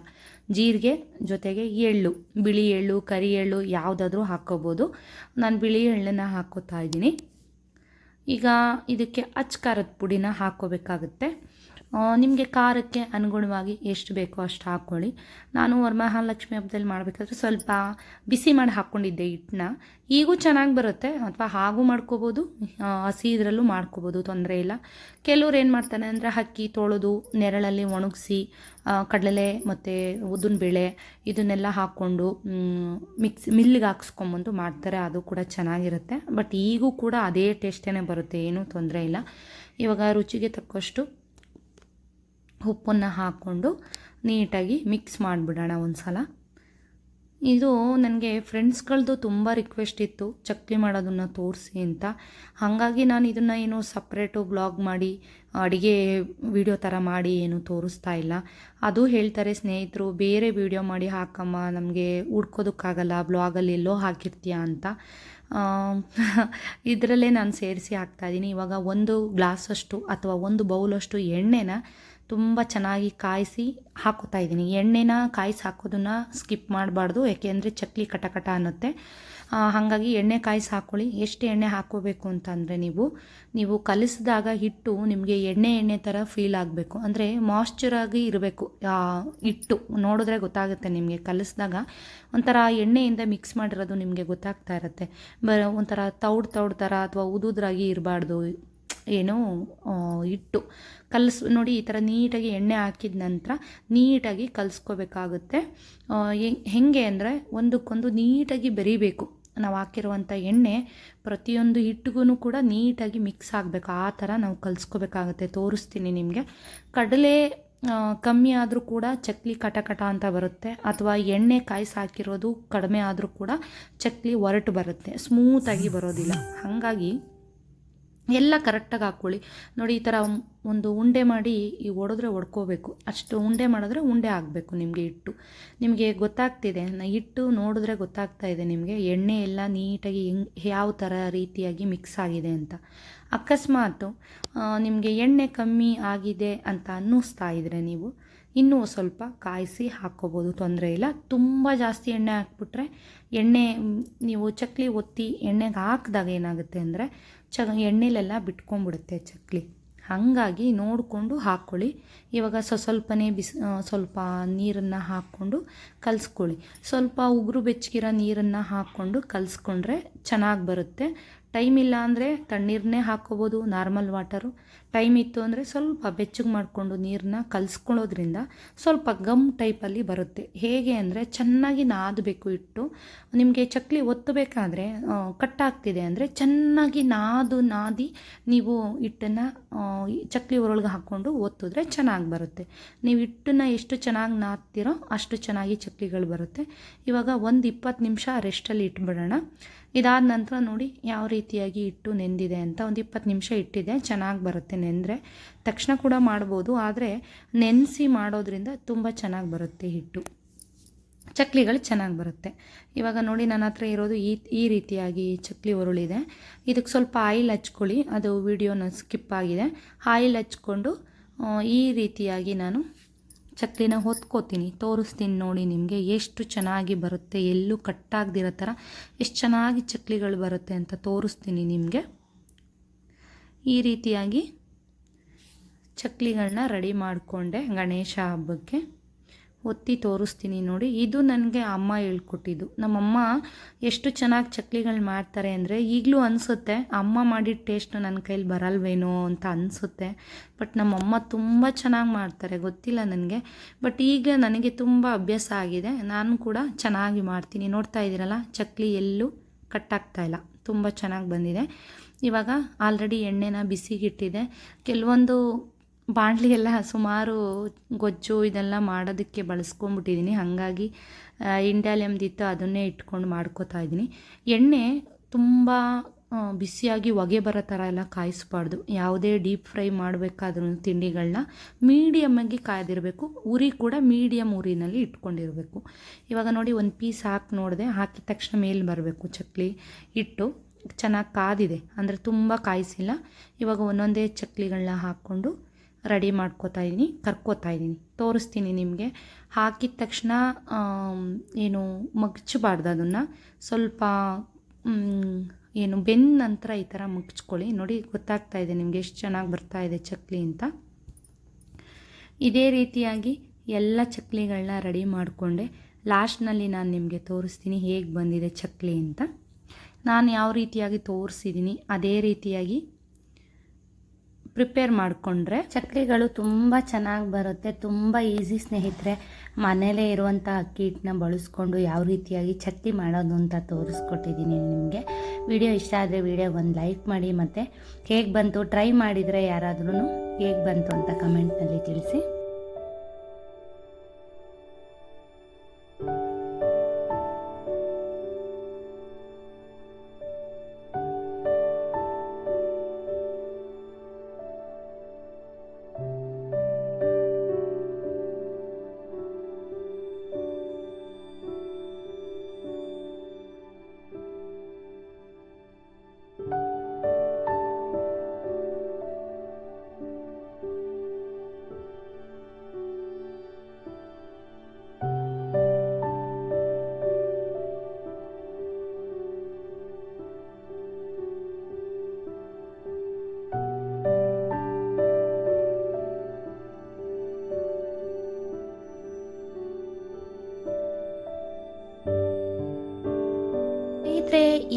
ಜೀರಿಗೆ ಜೊತೆಗೆ ಎಳ್ಳು, ಬಿಳಿ ಎಳ್ಳು, ಕರಿ ಎಳ್ಳು ಯಾವುದಾದ್ರೂ ಹಾಕ್ಕೋಬೋದು. ನಾನು ಬಿಳಿ ಎಳ್ಳನ್ನು ಹಾಕೋತಾ ಇದ್ದೀನಿ. ಈಗ ಇದಕ್ಕೆ ಅಚ್ಚ ಖಾರದ ಪುಡಿನ ಹಾಕ್ಕೋಬೇಕಾಗುತ್ತೆ. ನಿಮಗೆ ಖಾರಕ್ಕೆ ಅನುಗುಣವಾಗಿ ಎಷ್ಟು ಬೇಕೋ ಅಷ್ಟು ಹಾಕ್ಕೊಳ್ಳಿ. ನಾನು ವರಮಹಾಲಕ್ಷ್ಮಿ ಹಬ್ಬದಲ್ಲಿ ಮಾಡಬೇಕಾದ್ರೆ ಸ್ವಲ್ಪ ಬಿಸಿ ಮಾಡಿ ಹಾಕ್ಕೊಂಡಿದ್ದೆ ಹಿಟ್ಟನ್ನ. ಈಗೂ ಚೆನ್ನಾಗಿ ಬರುತ್ತೆ, ಅಥವಾ ಹಾಗೂ ಮಾಡ್ಕೋಬೋದು ಹಸಿ ಇದರಲ್ಲೂ ಮಾಡ್ಕೋಬೋದು, ತೊಂದರೆ ಇಲ್ಲ. ಕೆಲವ್ರು ಏನು ಮಾಡ್ತಾರೆ ಅಂದರೆ ಅಕ್ಕಿ ತೊಳೆದು ನೆರಳಲ್ಲಿ ಒಣಗಿಸಿ ಕಡಲೆ ಮತ್ತು ಉದ್ದಿನಬೇಳೆ ಇದನ್ನೆಲ್ಲ ಹಾಕ್ಕೊಂಡು ಮಿಕ್ಸ್, ಮಿಲ್ಲಿಗೆ ಹಾಕ್ಸ್ಕೊಂಬಂದು ಮಾಡ್ತಾರೆ, ಅದು ಕೂಡ ಚೆನ್ನಾಗಿರುತ್ತೆ. ಬಟ್ ಈಗೂ ಕೂಡ ಅದೇ ಟೇಸ್ಟೇ ಬರುತ್ತೆ, ಏನೂ ತೊಂದರೆ ಇಲ್ಲ. ಇವಾಗ ರುಚಿಗೆ ತಕ್ಕಷ್ಟು ಉಪ್ಪನ್ನು ಹಾಕ್ಕೊಂಡು ನೀಟಾಗಿ ಮಿಕ್ಸ್ ಮಾಡಿಬಿಡೋಣ ಒಂದು ಸಲ ಇದು ನನಗೆ ಫ್ರೆಂಡ್ಸ್ಗಳದ್ದು ತುಂಬ ರಿಕ್ವೆಸ್ಟ್ ಇತ್ತು, ಚಕ್ಲಿ ಮಾಡೋದನ್ನು ತೋರಿಸಿ ಅಂತ. ಹಾಗಾಗಿ ನಾನು ಇದನ್ನು ಏನು ಸಪ್ರೇಟು ಬ್ಲಾಗ್ ಮಾಡಿ, ಅಡುಗೆ ವಿಡಿಯೋ ಥರ ಮಾಡಿ ಏನು ತೋರಿಸ್ತಾ ಇಲ್ಲ. ಅದು ಹೇಳ್ತಾರೆ, ಸ್ನೇಹಿತರು, ಬೇರೆ ವಿಡಿಯೋ ಮಾಡಿ ಹಾಕಮ್ಮ, ನಮಗೆ ಹುಡ್ಕೋದಕ್ಕಾಗಲ್ಲ ಬ್ಲಾಗಲ್ಲಿ ಎಲ್ಲೋ ಹಾಕಿರ್ತೀಯ ಅಂತ. ಇದರಲ್ಲೇ ನಾನು ಸೇರಿಸಿ ಹಾಕ್ತಾಯಿದ್ದೀನಿ ಇವಾಗ ಒಂದು ಗ್ಲಾಸಷ್ಟು ಅಥವಾ ಒಂದು ಬೌಲಷ್ಟು ಎಣ್ಣೆನ ತುಂಬ ಚೆನ್ನಾಗಿ ಕಾಯಿಸಿ ಹಾಕೋತಾ ಇದ್ದೀನಿ. ಎಣ್ಣೆನ ಕಾಯಿಸಿ ಹಾಕೋದನ್ನು ಸ್ಕಿಪ್ ಮಾಡಬಾರ್ದು ಯಾಕೆಂದರೆ ಚಕ್ಲಿ ಕಟ ಕಟ ಅನ್ನುತ್ತೆ ಹಾಗಾಗಿ ಎಣ್ಣೆ ಕಾಯಿಸಿ ಹಾಕ್ಕೊಳ್ಳಿ ಎಷ್ಟು ಎಣ್ಣೆ ಹಾಕೋಬೇಕು ಅಂತಂದರೆ ನೀವು ನೀವು ಕಲಿಸಿದಾಗ ಹಿಟ್ಟು ನಿಮಗೆ ಎಣ್ಣೆ ಎಣ್ಣೆ ಥರ ಫೀಲ್ ಆಗಬೇಕು. ಅಂದರೆ ಮಾಯ್ಶ್ಚರಾಗಿ ಇರಬೇಕು. ಹಿಟ್ಟು ನೋಡಿದ್ರೆ ಗೊತ್ತಾಗುತ್ತೆ ನಿಮಗೆ ಕಲಿಸಿದಾಗ. ಒಂಥರ ಎಣ್ಣೆಯಿಂದ ಮಿಕ್ಸ್ ಮಾಡಿರೋದು ನಿಮಗೆ ಗೊತ್ತಾಗ್ತಾ ಇರುತ್ತೆ. ಬ, ಒಂಥರ ತೌಡ್ ತೌಡ್ ಥರ ಅಥವಾ ಉದುದ್ರಾಗಿ ಇರಬಾರ್ದು. ಏನು ಹಿಟ್ಟು ಕಲಸ್, ನೋಡಿ ಈ ಥರ ನೀಟಾಗಿ ಎಣ್ಣೆ ಹಾಕಿದ ನಂತರ ನೀಟಾಗಿ ಕಲಿಸ್ಕೋಬೇಕಾಗುತ್ತೆ. ಹೆಂಗ್- ಅಂದರೆ ಒಂದಕ್ಕೊಂದು ನೀಟಾಗಿ ಬೆರಿಬೇಕು. ನಾವು ಹಾಕಿರುವಂಥ ಎಣ್ಣೆ ಪ್ರತಿಯೊಂದು ಹಿಟ್ಟಿಗೂ ಕೂಡ ನೀಟಾಗಿ ಮಿಕ್ಸ್ ಆಗಬೇಕು. ಆ ಥರ ನಾವು ಕಲಿಸ್ಕೋಬೇಕಾಗುತ್ತೆ. ತೋರಿಸ್ತೀನಿ ನಿಮಗೆ. ಕಡಲೆ ಕಮ್ಮಿ ಆದರೂ ಕೂಡ ಚಕ್ಲಿ ಕಟ ಕಟ ಅಂತ ಬರುತ್ತೆ. ಅಥವಾ ಎಣ್ಣೆ ಕಾಯಿಸಿ ಹಾಕಿರೋದು ಕಡಿಮೆ ಆದರೂ ಕೂಡ ಚಕ್ಲಿ ಒರಟು ಬರುತ್ತೆ. ಸ್ಮೂತಾಗಿ ಬರೋದಿಲ್ಲ. ಹಾಗಾಗಿ ಎಲ್ಲ ಕರೆಕ್ಟಾಗಿ ಹಾಕ್ಕೊಳ್ಳಿ. ನೋಡಿ, ಈ ಥರ ಒಂದು ಉಂಡೆ ಮಾಡಿ ಈ ಒಡೆದ್ರೆ ಒಡ್ಕೋಬೇಕು. ಅಷ್ಟು ಉಂಡೆ ಮಾಡಿದ್ರೆ ಉಂಡೆ ಆಗಬೇಕು ನಿಮಗೆ ಹಿಟ್ಟು. ನಿಮಗೆ ಗೊತ್ತಾಗ್ತಿದೆ ಹಿಟ್ಟು ನೋಡಿದ್ರೆ ಗೊತ್ತಾಗ್ತಾ ಇದೆ ನಿಮಗೆ, ಎಣ್ಣೆ ಎಲ್ಲ ನೀಟಾಗಿ ಹೆಂಗ್, ಯಾವ ಥರ ರೀತಿಯಾಗಿ ಮಿಕ್ಸ್ ಆಗಿದೆ ಅಂತ. ಅಕಸ್ಮಾತು ನಿಮಗೆ ಎಣ್ಣೆ ಕಮ್ಮಿ ಆಗಿದೆ ಅಂತ ಅನ್ನಿಸ್ತಾ ಇದ್ರೆ ನೀವು ಇನ್ನೂ ಸ್ವಲ್ಪ ಕಾಯಿಸಿ ಹಾಕ್ಕೋಬೋದು ತೊಂದರೆ ಇಲ್ಲ. ತುಂಬ ಜಾಸ್ತಿ ಎಣ್ಣೆ ಹಾಕ್ಬಿಟ್ರೆ ಎಣ್ಣೆ, ನೀವು ಚಕ್ಲಿ ಒತ್ತಿ ಎಣ್ಣೆಗೆ ಹಾಕಿದಾಗ ಏನಾಗುತ್ತೆ ಅಂದರೆ ಚ ಎಣ್ಣೆಲೆಲ್ಲ ಬಿಟ್ಕೊಂಡ್ಬಿಡುತ್ತೆ ಚಕ್ಲಿ. ಹಾಗಾಗಿ ನೋಡಿಕೊಂಡು ಹಾಕ್ಕೊಳ್ಳಿ ಇವಾಗ ಸ್ವ ಸ್ವಲ್ಪನೇ ಬಿಸಿ ಸ್ವಲ್ಪ ನೀರನ್ನು ಹಾಕ್ಕೊಂಡು ಕಲಿಸ್ಕೊಳ್ಳಿ. ಸ್ವಲ್ಪ ಉಗುರು ಬೆಚ್ಚಗಿರೋ ನೀರನ್ನು ಹಾಕ್ಕೊಂಡು ಕಲಿಸ್ಕೊಂಡ್ರೆ ಚೆನ್ನಾಗಿ ಬರುತ್ತೆ. ಟೈಮ್ ಇಲ್ಲ ಅಂದರೆ ತಣ್ಣೀರನ್ನೇ ಹಾಕ್ಕೋಬೋದು ನಾರ್ಮಲ್ ವಾಟರು. ಟೈಮ್ ಇತ್ತು ಅಂದರೆ ಸ್ವಲ್ಪ ಬೆಚ್ಚಗೆ ಮಾಡಿಕೊಂಡು ನೀರನ್ನ ಕಲಿಸ್ಕೊಳ್ಳೋದ್ರಿಂದ ಸ್ವಲ್ಪ ಗಮ್ ಟೈಪಲ್ಲಿ ಬರುತ್ತೆ. ಹೇಗೆ ಅಂದರೆ ಚೆನ್ನಾಗಿ ನಾದಬೇಕು ಇಟ್ಟು ನಿಮಗೆ ಚಕ್ಲಿ ಒತ್ತಬೇಕಾದ್ರೆ ಕಟ್ಟಾಗ್ತಿದೆ ಅಂದರೆ ಚೆನ್ನಾಗಿ ನಾದು, ನಾದಿ ನೀವು ಹಿಟ್ಟನ್ನು ಚಕ್ಲಿ ಒರೊಳಗೆ ಹಾಕ್ಕೊಂಡು ಒತ್ತಿದ್ರೆ ಚೆನ್ನಾಗಿ ಬರುತ್ತೆ. ನೀವು ಹಿಟ್ಟನ್ನು ಎಷ್ಟು ಚೆನ್ನಾಗಿ ನಾದ್ತೀರೋ ಅಷ್ಟು ಚೆನ್ನಾಗಿ ಚಕ್ಲಿಗಳು ಬರುತ್ತೆ. ಇವಾಗ ಒಂದು ಇಪ್ಪತ್ತು ನಿಮಿಷ ರೆಸ್ಟಲ್ಲಿ ಇಟ್ಬಿಡೋಣ. ಇದಾದ ನಂತರ ನೋಡಿ ಯಾವ ರೀತಿಯಾಗಿ ಹಿಟ್ಟು ನೆಂದಿದೆ ಅಂತ ಒಂದು ಇಪ್ಪತ್ತು ನಿಮಿಷ ಇಟ್ಟಿದೆ ಚೆನ್ನಾಗಿ ಬರುತ್ತೆ. ನೆಂದರೆ ತಕ್ಷಣ ಕೂಡ ಮಾಡ್ಬೋದು, ಆದರೆ ನೆನೆಸಿ ಮಾಡೋದ್ರಿಂದ ತುಂಬ ಚೆನ್ನಾಗಿ ಬರುತ್ತೆ ಹಿಟ್ಟು. ಚಕ್ಲಿಗಳು ಚೆನ್ನಾಗಿ ಬರುತ್ತೆ. ಇವಾಗ ನೋಡಿ ನನ್ನ ಹತ್ರ ಇರೋದು ಈ ಈ ರೀತಿಯಾಗಿ ಚಕ್ಲಿ ಉರುಳಿದೆ. ಇದಕ್ಕೆ ಸ್ವಲ್ಪ ಆಯಿಲ್ ಹಚ್ಕೊಳ್ಳಿ, ಅದು ವಿಡಿಯೋನ ಸ್ಕಿಪ್ ಆಗಿದೆ. ಆಯಿಲ್ ಹಚ್ಕೊಂಡು ಈ ರೀತಿಯಾಗಿ ನಾನು ಚಕ್ಲಿನ ಹೊತ್ಕೋತೀನಿ. ತೋರಿಸ್ತೀನಿ ನೋಡಿ ನಿಮಗೆ ಎಷ್ಟು ಚೆನ್ನಾಗಿ ಬರುತ್ತೆ, ಎಲ್ಲೂ ಕಟ್ಟಾಗದಿರೋ ಥರ ಎಷ್ಟು ಚೆನ್ನಾಗಿ ಚಕ್ಲಿಗಳು ಬರುತ್ತೆ ಅಂತ ತೋರಿಸ್ತೀನಿ ನಿಮಗೆ. ಈ ರೀತಿಯಾಗಿ ಚಕ್ಲಿಗಳನ್ನ ರೆಡಿ ಮಾಡಿಕೊಂಡೆ ಗಣೇಶ ಹಬ್ಬಕ್ಕೆ. ಒತ್ತಿ ತೋರಿಸ್ತೀನಿ ನೋಡಿ. ಇದು ನನಗೆ ಅಮ್ಮ ಹೇಳ್ಕೊಟ್ಟಿದ್ದು. ನಮ್ಮಮ್ಮ ಎಷ್ಟು ಚೆನ್ನಾಗಿ ಚಕ್ಲಿಗಳು ಮಾಡ್ತಾರೆ ಅಂದರೆ ಈಗಲೂ ಅನಿಸುತ್ತೆ, ಅಮ್ಮ ಮಾಡಿದ ಟೇಸ್ಟ್ ನನ್ನ ಕೈಲಿ ಬರಲ್ವೇನೋ ಅಂತ ಅನಿಸುತ್ತೆ. ಬಟ್ ನಮ್ಮಮ್ಮ ತುಂಬ ಚೆನ್ನಾಗಿ ಮಾಡ್ತಾರೆ, ಗೊತ್ತಿಲ್ಲ ನನಗೆ. ಬಟ್ ಈಗ ನನಗೆ ತುಂಬ ಅಭ್ಯಾಸ ಆಗಿದೆ. ನಾನು ಕೂಡ ಚೆನ್ನಾಗಿ ಮಾಡ್ತೀನಿ. ನೋಡ್ತಾ ಇದ್ದೀರಲ್ಲ, ಚಕ್ಲಿ ಎಲ್ಲೂ ಕಟ್ಟಾಗ್ತಾ ಇಲ್ಲ. ತುಂಬ ಚೆನ್ನಾಗಿ ಬಂದಿದೆ. ಇವಾಗ ಆಲ್ರೆಡಿ ಎಣ್ಣೆನ ಬಿಸಿಗಿಟ್ಟಿದೆ. ಕೆಲವೊಂದು ಬಾಣಲಿ ಎಲ್ಲ ಸುಮಾರು ಗೊಜ್ಜು ಇದೆಲ್ಲ ಮಾಡೋದಕ್ಕೆ ಬಳಸ್ಕೊಂಡ್ಬಿಟ್ಟಿದ್ದೀನಿ. ಹಾಗಾಗಿ ಇಂಡಾಲಿಯಮ್ದಿತ್ತು ಅದನ್ನೇ ಇಟ್ಕೊಂಡು ಮಾಡ್ಕೋತಾ ಇದ್ದೀನಿ. ಎಣ್ಣೆ ತುಂಬ ಬಿಸಿಯಾಗಿ ಹೊಗೆ ಬರೋ ಥರ ಎಲ್ಲ ಕಾಯಿಸ್ಬಾರ್ದು. ಯಾವುದೇ ಡೀಪ್ ಫ್ರೈ ಮಾಡಬೇಕಾದ್ರೂ ತಿಂಡಿಗಳನ್ನ ಮೀಡಿಯಮ್ಮಾಗಿ ಕಾಯ್ದಿರಬೇಕು. ಉರಿ ಕೂಡ ಮೀಡಿಯಮ್ ಉರಿನಲ್ಲಿ ಇಟ್ಕೊಂಡಿರಬೇಕು. ಇವಾಗ ನೋಡಿ, ಒಂದು ಪೀಸ್ ಹಾಕಿ ನೋಡಿದೆ, ಹಾಕಿದ ತಕ್ಷಣ ಮೇಲೆ ಬರಬೇಕು ಚಕ್ಲಿ ಇಟ್ಟು ಚೆನ್ನಾಗಿ ಕಾದಿದೆ. ಅಂದರೆ ತುಂಬ ಕಾಯಿಸಿಲ್ಲ. ಇವಾಗ ಒಂದೊಂದೇ ಚಕ್ಲಿಗಳನ್ನ ಹಾಕ್ಕೊಂಡು ರೆಡಿ ಮಾಡ್ಕೋತಾ ಇದ್ದೀನಿ ಕರ್ಕೋತಾ ಇದ್ದೀನಿ ತೋರಿಸ್ತೀನಿ ನಿಮಗೆ. ಹಾಕಿದ ತಕ್ಷಣ ಏನು ಮಗ್ಚಬಾರ್ದು ಅದನ್ನು. ಸ್ವಲ್ಪ ಏನು ಬೆಂದ ನಂತರ ಈ ಥರ ಮುಗ್ಚ್ಕೊಳ್ಳಿ. ನೋಡಿ, ಗೊತ್ತಾಗ್ತಾ ಇದೆ ನಿಮಗೆ ಎಷ್ಟು ಚೆನ್ನಾಗಿ ಬರ್ತಾ ಇದೆ ಚಕ್ಲಿ ಅಂತ. ಇದೇ ರೀತಿಯಾಗಿ ಎಲ್ಲ ಚಕ್ಲಿಗಳನ್ನ ರೆಡಿ ಮಾಡಿಕೊಂಡೆ. ಲಾಸ್ಟ್ನಲ್ಲಿ ನಾನು ನಿಮಗೆ ತೋರಿಸ್ತೀನಿ ಹೇಗೆ ಬಂದಿದೆ ಚಕ್ಲಿ ಅಂತ. ನಾನು ಯಾವ ರೀತಿಯಾಗಿ ತೋರಿಸಿದ್ದೀನಿ ಅದೇ ರೀತಿಯಾಗಿ ಪ್ರಿಪೇರ್ ಮಾಡಿಕೊಂಡ್ರೆ ಚಕ್ಲಿಗಳು ತುಂಬ ಚೆನ್ನಾಗಿ ಬರುತ್ತೆ, ತುಂಬ ಈಸಿ ಸ್ನೇಹಿತರೆ. ಮನೇಲೇ ಇರುವಂಥ ಅಕ್ಕಿ ಹಿಟ್ಟನ್ನ ಬಳಸ್ಕೊಂಡು ಯಾವ ರೀತಿಯಾಗಿ ಚಕ್ಲಿ ಮಾಡೋದು ಅಂತ ತೋರಿಸ್ಕೊಟ್ಟಿದ್ದೀನಿ ನಿಮಗೆ. ವಿಡಿಯೋ ಇಷ್ಟ ಆದರೆ ವಿಡಿಯೋ ಒಂದು ಲೈಕ್ ಮಾಡಿ ಮತ್ತು ಹೇಗೆ ಬಂತು, ಟ್ರೈ ಮಾಡಿದರೆ ಯಾರಾದ್ರೂ ಹೇಗೆ ಬಂತು ಅಂತ ಕಮೆಂಟ್ನಲ್ಲಿ ತಿಳಿಸಿ.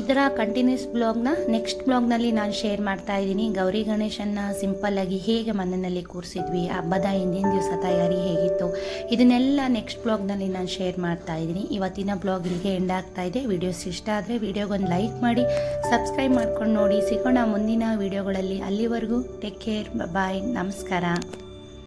ಇದರ ಕಂಟಿನ್ಯೂಸ್ ಬ್ಲಾಗ್ನ ನೆಕ್ಸ್ಟ್ ಬ್ಲಾಗ್ನಲ್ಲಿ ನಾನು ಶೇರ್ ಮಾಡ್ತಾ ಇದ್ದೀನಿ. ಗೌರಿ ಗಣೇಶನ್ನ ಸಿಂಪಲ್ಲಾಗಿ ಹೇಗೆ ಮನೆಯಲ್ಲಿ ಕೂರಿಸಿದ್ವಿ, ಹಬ್ಬದ ಹಿಂದಿನ ದಿವಸ ತಯಾರಿ ಹೇಗಿತ್ತು, ಇದನ್ನೆಲ್ಲ ನೆಕ್ಸ್ಟ್ ಬ್ಲಾಗ್ನಲ್ಲಿ ನಾನು ಶೇರ್ ಮಾಡ್ತಾ ಇದ್ದೀನಿ. ಇವತ್ತಿನ ಬ್ಲಾಗ್ ಇಲ್ಲಿಗೆ ಎಂಡ್ ಆಗ್ತಾ ಇದೆ. ವಿಡಿಯೋಸ್ ಇಷ್ಟ ಆದರೆ ವಿಡಿಯೋಗೊಂದು ಲೈಕ್ ಮಾಡಿ ಸಬ್ಸ್ಕ್ರೈಬ್ ಮಾಡ್ಕೊಂಡು ನೋಡಿ. ಸಿಗೋಣ ಮುಂದಿನ ವಿಡಿಯೋಗಳಲ್ಲಿ ಅಲ್ಲಿವರೆಗೂ. ಟೇಕ್ ಕೇರ್ ಬಾಯ್ ನಮಸ್ಕಾರ.